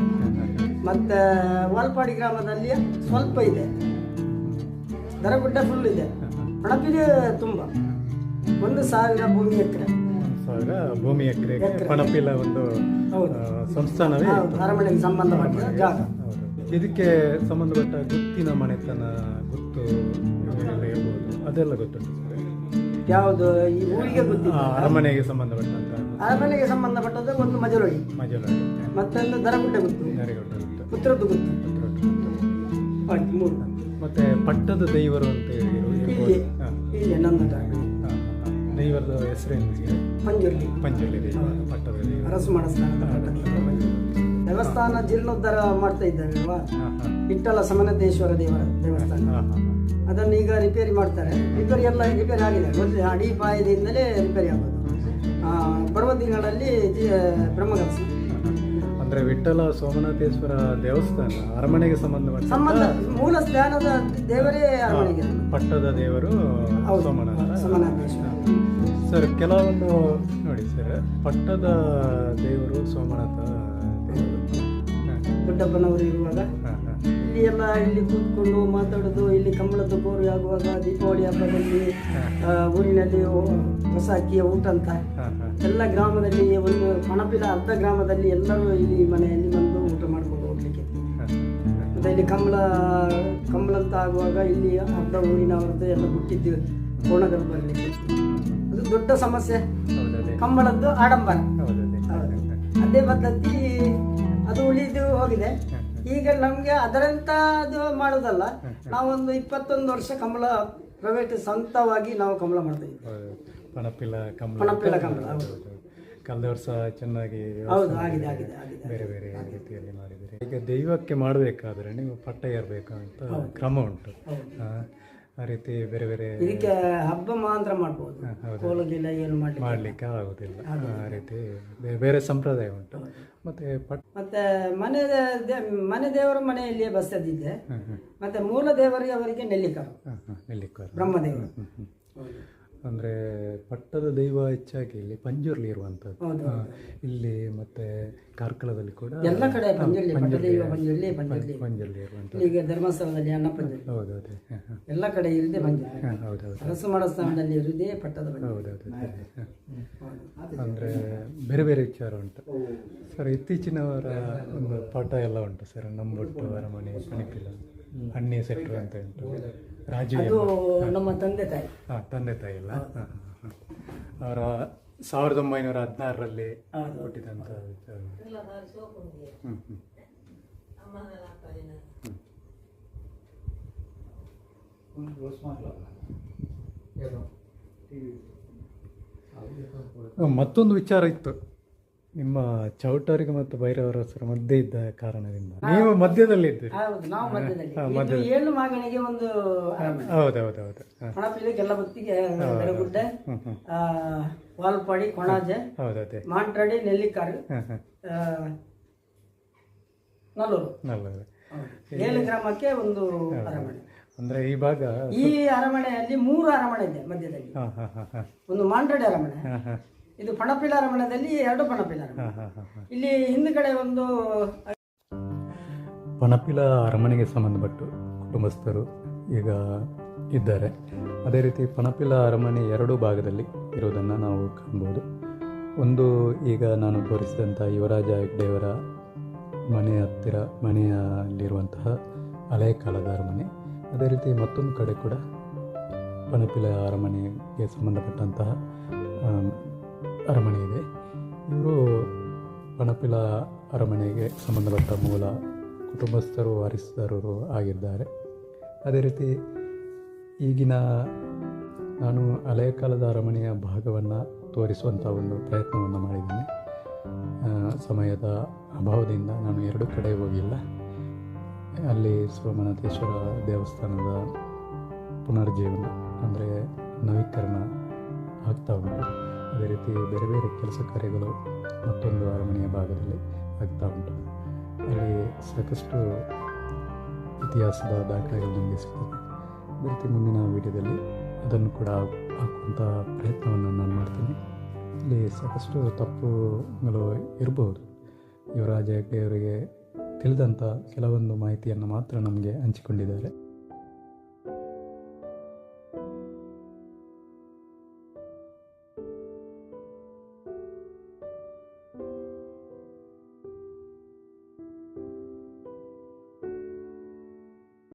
Speaker 1: ಮತ್ತು ವಾಲ್ಪಾಡಿ ಗ್ರಾಮದಲ್ಲಿ ಸ್ವಲ್ಪ ಇದೆ. ದರಗುಡ್ಡ ಫುಲ್ ಇದೆ. ಪಣಪಿಲಿ ತುಂಬ. ಒಂದು ಸಾವಿರ ಭೂಮಿ ಎಕರೆ.
Speaker 2: ಸಾವಿರ ಭೂಮಿ ಎಕರೆಗೆ ಪಣಪಿಲ ಒಂದು ಸಂಸ್ಥಾನವೇ
Speaker 1: ಅರಮನೆಗೆ ಸಂಬಂಧಪಟ್ಟ ಜಾಗ.
Speaker 2: ಇದಕ್ಕೆ ಸಂಬಂಧಪಟ್ಟ ಗುತ್ತಿನ ಮನೆತನ ಗುತ್ತು ಅದೆಲ್ಲ ಗೊತ್ತುಂಟು.
Speaker 1: ಯಾವುದು? ಈ ಊರಿಗೆ ಗೊತ್ತಿಲ್ಲ.
Speaker 2: ಆ, ಅರಮನೆಗೆ ಸಂಬಂಧಪಟ್ಟಂತ.
Speaker 1: ಅರಮನೆಗೆ ಸಂಬಂಧಪಟ್ಟದ್ದು ಒಂದು ಮಜಲೊಡಿ.
Speaker 2: ಮಜಲಾಡಿ.
Speaker 1: ಮತ್ತೊಂದು ದರಗುಡ್ಡ ಗೊತ್ತು. ಪುತ್ರದ್ದು ಗೊತ್ತು. ಮೂರು.
Speaker 2: ಮತ್ತೆ ಪಟ್ಟದ ದೈವರು ಅಂತ ಹೇಳಿ ಹಾಂ.
Speaker 1: ನನ್ನ ಜಾಗ.
Speaker 2: ದೈವರದ ಹೆಸರೇನು
Speaker 1: ಪಂಜುರ್ಲಿ.
Speaker 2: ಪಂಚಲಿ ದೈವ ಪಟ್ಟದ ದೈವ
Speaker 1: ಅರಸು ಮಾಡಿಸ್ತಾನ ದೇವಸ್ಥಾನ ಜೀರ್ಣೋದ್ಧಾರ ಮಾಡ್ತಾ ಇದ್ದಾರೆ ಅಲ್ವಾ? ಇಟ್ಟಲ್ಲ ಸಮನತೇಶ್ವರ ದೇವರ ದೇವಸ್ಥಾನ. ಅದನ್ನು ಈಗ ರಿಪೇರಿ ಮಾಡ್ತಾರೆ. ರಿಪೇರಿ ಎಲ್ಲ ರಿಪೇರಿ ಆಗಿದೆ. ಮೊದಲು ಅಡಿ ಪಾಯದಿಂದಲೇ ರಿಪೇರಿ ಆಗೋದು. ಬರುವ ದಿನಗಳಲ್ಲಿ ಜಿ- ಬ್ರಹ್ಮಕಲಸ
Speaker 2: ಅಂದ್ರೆ ವಿಠಲ ಸೋಮನಾಥೇಶ್ವರ ದೇವಸ್ಥಾನ ಅರಮನೆಗೆ ಸಂಬಂಧ
Speaker 1: ಸಂಬಂಧ ಮೂಲ ಸ್ಥಾನದ ದೇವರೇ ಅರಮನೆಗೆ.
Speaker 2: ಪಟ್ಟದ ದೇವರು. ಸೋಮನಾಥ.
Speaker 1: ಸಮನಾಥೇಶ್ವರ.
Speaker 2: ಸರ್ ಕೆಲವೊಂದು ನೋಡಿ ಸರ್ ಪಟ್ಟದ ದೇವರು ಸೋಮನಾಥ.
Speaker 1: ದೊಡ್ಡಪ್ಪನವರು ಇರುವಾಗ. ಇಲ್ಲಿ ಎಲ್ಲ ಇಲ್ಲಿ ಕೂತ್ಕೊಂಡು ಮಾತಾಡೋದು ಇಲ್ಲಿ ಕಂಬಳದ ಗೋರು ಆಗುವಾಗ ದೀಪಾವಳಿ ಹಬ್ಬದಲ್ಲಿ ಊರಿನಲ್ಲಿ ಹೊಸ ಅಕ್ಕಿಯ ಊಟ ಅಂತ. ಎಲ್ಲ ಗ್ರಾಮದಲ್ಲಿ ಒಂದು ಪಣಪಿಲ ಅರ್ಧ ಗ್ರಾಮದಲ್ಲಿ ಎಲ್ಲರೂ ಇಲ್ಲಿ ಮನೆಯಲ್ಲಿ ಬಂದು ಊಟ ಮಾಡ್ಕೊಂಡು ಹೋಗ್ಲಿಕ್ಕೆ. ಮತ್ತೆ ಇಲ್ಲಿ ಕಂಬಳ ಕಂಬಳ ಅಂತ ಆಗುವಾಗ ಇಲ್ಲಿ ಅರ್ಧ ಊರಿನವರದ್ದು ಎಲ್ಲ ಬಿಟ್ಟಿದ್ದು ಕೋಣಗಳು ಬರಲಿಕ್ಕೆ. ಅದು ದೊಡ್ಡ ಸಮಸ್ಯೆ. ಕಂಬಳದ್ದು ಆಡಂಬರ. ಅದೇ ಪದ್ಧತಿ ಅದು ಉಳಿದು ಹೋಗಿದೆ. ಈಗ ನಮಗೆ ಅದು ಮಾಡೋದಲ್ಲ ನಾವೊಂದು ಇಪ್ಪತ್ತೊಂದು ವರ್ಷ ಕಮಲ ಪ್ರೈವೇಟ್ ಸ್ವಂತವಾಗಿ ನಾವು ಕಂಬಳ ಮಾಡ್ತಾ.
Speaker 2: ಪಣಪಿಲ ಕಮಲ
Speaker 1: ಪಣಪಿಲ ಹೌದು.
Speaker 2: ಕಳೆದ ವರ್ಷ ಚೆನ್ನಾಗಿ
Speaker 1: ಹೌದು ಆಗಿದೆ ಆಗಿದೆ ಆಗಿದೆ
Speaker 2: ಬೇರೆ ಬೇರೆ ರೀತಿಯಲ್ಲಿ ಮಾಡಿದ್ದೀರಿ ಈಗ ದೈವಕ್ಕೆ ಮಾಡಬೇಕಾದ್ರೆ ನೀವು ಪಟ್ಟ ಏರ್ಬೇಕು ಅಂತ ಕ್ರಮ ಉಂಟು. ಆ, ರೀತಿ ಬೇರೆ ಬೇರೆ
Speaker 1: ಇದಕ್ಕೆ ಹಬ್ಬ ಮಾತ್ರ ಮಾಡ್ಬೋದು. ಕೋಲಗಿಲ್ಲ ಏನು ಮಾಡಲಿ
Speaker 2: ಮಾಡಲಿಕ್ಕೆ ಆಗೋದಿಲ್ಲ. ಆ ರೀತಿ ಬೇರೆ ಸಂಪ್ರದಾಯ ಉಂಟು. ಮತ್ತೆ ಪಟ್
Speaker 1: ಮತ್ತೆ ಮನೆ ಮನೆ ದೇವರ ಮನೆಯಲ್ಲಿಯೇ ಬಸದಿದ್ದೆ. ಮತ್ತೆ ಮೂಲ ದೇವರಿಗೆ ಅವರಿಗೆ ನೆಲ್ಲಿಕರು.
Speaker 2: ನೆಲ್ಲಿಕರು.
Speaker 1: ಬ್ರಹ್ಮದೇವರು.
Speaker 2: ಅಂದರೆ ಪಟ್ಟದ ದೈವ ಹೆಚ್ಚಾಗಿ ಇಲ್ಲಿ ಪಂಜುರ್ಲಿ ಇರುವಂಥದ್ದು ಇಲ್ಲಿ ಮತ್ತೆ ಕಾರ್ಕಳದಲ್ಲಿ ಕೂಡ
Speaker 1: ಎಲ್ಲ ಕಡೆ ಪಂಜುರ್ಲಿ ಪಟ್ಟದೈವ ಪಂಜುರ್ಲಿ ಪಂಜುರ್ಲಿ
Speaker 2: ಪಂಜುರ್ಲಿ. ಇರುವಂಥದ್ದು
Speaker 1: ಈಗ ಧರ್ಮಸ್ಥಳದಲ್ಲಿ ಅಣ್ಣ ಪಂಜುರ್ಲಿ.
Speaker 2: ಹೌದು
Speaker 1: ಎಲ್ಲ ಕಡೆ ಇರುದೇ ಪಂಜುರ್ಲಿ.
Speaker 2: ಹೌದು ಹೌದು.
Speaker 1: ಅರಸು ಮಾಡೋ ಸ್ಥಾನದಲ್ಲಿ ಇರುವುದೇ ಪಟ್ಟದ
Speaker 2: ಹೌದು ಹೌದು. ಅದೇ ಅಂದರೆ ಬೇರೆ ಬೇರೆ ವಿಚಾರ ಉಂಟು. ಸರ್ ಇತ್ತೀಚಿನವರ ಒಂದು ಪಾಠ ಎಲ್ಲ ಉಂಟು ಸರ್. ನಂಬೊಟ್ಟು ಅರಮನೆ ಕಣಿಪಿಲ್ಲ ಹಣ್ಣೆ ಸೆಟ್ರು ಅಂತ ಉಂಟು ರಾಜು
Speaker 1: ಅದು ನಮ್ಮ ತಂದೆ ತಾಯಿ.
Speaker 2: ಹಾಂ ತಂದೆ ತಾಯಿ ಇಲ್ಲ ಹಾಂ ಹಾಂ ಅವರ ಸಾವಿರದ ಒಂಬೈನೂರ ಹದಿನಾರರಲ್ಲಿ
Speaker 1: ಹುಟ್ಟಿದಂತ
Speaker 2: ಹುಟ್ಟಿದಂಥ ಹ್ಞೂ ಮತ್ತೊಂದು ವಿಚಾರ ಇತ್ತು. ನಿಮ್ಮ ಚೌಟರಿಗೆ ಮತ್ತು ಭೈರವರ ಹೆಸರು ಮಧ್ಯೆ ಇದ್ದ ಕಾರಣದಿಂದ. ನೀವು ಮಧ್ಯದಲ್ಲಿ ಇದ್ದೀರಿ
Speaker 1: ಹೌದು ನಾವು ಮಧ್ಯದಲ್ಲಿ. ಇದು ಏಳು ಮಾಗಣಿಗೆ ಒಂದು
Speaker 2: ಹೌದೌದೌದು. ಹಾಂ.
Speaker 1: ಕೊಣಪಿಲಿ ಕೆಲ್ಲಬತ್ತಿಗೆ ಬೆರಗುಡ್ಡೆ ವಾಲ್ಪಾಡಿ ಕೊಣಾಜೆ
Speaker 2: ಹೌದು ಅದೇ
Speaker 1: ಮಾಂಟ್ರಾಡಿ ನೆಲ್ಲಿಕಾರು ನಲ್ಲೂರು.
Speaker 2: ನಲ್ಲದು
Speaker 1: ಏಳು ಗ್ರಾಮಕ್ಕೆ ಒಂದು ಅರಮನೆ.
Speaker 2: ಅಂದ್ರೆ ಈ ಭಾಗ
Speaker 1: ಈ ಅರಮನೆಯಲ್ಲಿ ಮೂರು ಅರಮನೆ ಇದೆ ಮಧ್ಯದಲ್ಲಿ. ಒಂದು ಮಾಂಟ್ರಾಡಿ ಅರಮನೆ. ಇದು ಪಣಪಿಲಾರಮಣದಲ್ಲಿ ಎರಡು ಪಣಪಿಲ ಅರಮನೆ
Speaker 2: ಹಾಂ ಹಾಂ ಹಾಂ ಹಾಂ.
Speaker 1: ಇಲ್ಲಿ ಹಿಂದ್ಗಡೆ ಒಂದು
Speaker 2: ಪಣಪಿಲ ಅರಮನೆಗೆ ಸಂಬಂಧಪಟ್ಟು ಕುಟುಂಬಸ್ಥರು ಈಗ ಇದ್ದಾರೆ. ಅದೇ ರೀತಿ ಪಣಪಿಲ ಅರಮನೆ ಎರಡು ಭಾಗದಲ್ಲಿ ಇರುವುದನ್ನು ನಾವು ಕಾಣ್ಬೋದು. ಒಂದು ಈಗ ನಾನು ತೋರಿಸಿದಂಥ ಯುವರಾಜ ಹೆಗ್ಡೆಯವರ ಮನೆ ಹತ್ತಿರ ಮನೆಯಲ್ಲಿರುವಂತಹ ಹಳೆಯ ಕಾಲದ ಅರಮನೆ. ಅದೇ ರೀತಿ ಮತ್ತೊಂದು ಕಡೆ ಕೂಡ ಪಣಪಿಲ ಅರಮನೆಗೆ ಸಂಬಂಧಪಟ್ಟಂತಹ ಅರಮನೆ ಇದೆ. ಇವರು ಪಣಪಿಲ ಅರಮನೆಗೆ ಸಂಬಂಧಪಟ್ಟ ಮೂಲ ಕುಟುಂಬಸ್ಥರು, ವಾರಿಸುದಾರರು ಆಗಿದ್ದಾರೆ. ಅದೇ ರೀತಿ ಈಗಿನ ನಾನು ಹಳೆಯ ಕಾಲದ ಅರಮನೆಯ ಭಾಗವನ್ನು ತೋರಿಸುವಂಥ ಒಂದು ಪ್ರಯತ್ನವನ್ನು ಮಾಡಿದ್ದೀನಿ. ಸಮಯದ ಅಭಾವದಿಂದ ನಾನು ಎರಡು ಕಡೆ ಹೋಗಿಲ್ಲ. ಅಲ್ಲಿ ಸೋಮನಾಥೇಶ್ವರ ದೇವಸ್ಥಾನದ ಪುನರ್ಜೀವನ ಅಂದರೆ ನವೀಕರಣ ಆಗ್ತಾ ಉಂಟು. ಅದೇ ರೀತಿ ಬೇರೆ ಬೇರೆ ಕೆಲಸ ಕಾರ್ಯಗಳು ಮತ್ತೊಂದು ಅರಮನೆಯ ಭಾಗದಲ್ಲಿ ಆಗ್ತಾ ಉಂಟು. ಅಲ್ಲಿ ಸಾಕಷ್ಟು ಇತಿಹಾಸದ ದಾಖಲೆಗಳು ನಮಗೆ ಸಿಗ್ತದೆ. ಅದೇ ರೀತಿ ಮುಂದಿನ ವಿಡಿಯೋದಲ್ಲಿ ಅದನ್ನು ಕೂಡ ಹಾಕುವಂಥ ಪ್ರಯತ್ನವನ್ನು ನಾನು ಮಾಡ್ತೀನಿ. ಇಲ್ಲಿ ಸಾಕಷ್ಟು ತಪ್ಪುಗಳು ಇರಬಹುದು. ಯುವರಾಜ ಹೆಗ್ಡೆಯವರಿಗೆ ತಿಳಿದಂಥ ಕೆಲವೊಂದು ಮಾಹಿತಿಯನ್ನು ಮಾತ್ರ ನಮಗೆ ಹಂಚಿಕೊಂಡಿದ್ದಾರೆ.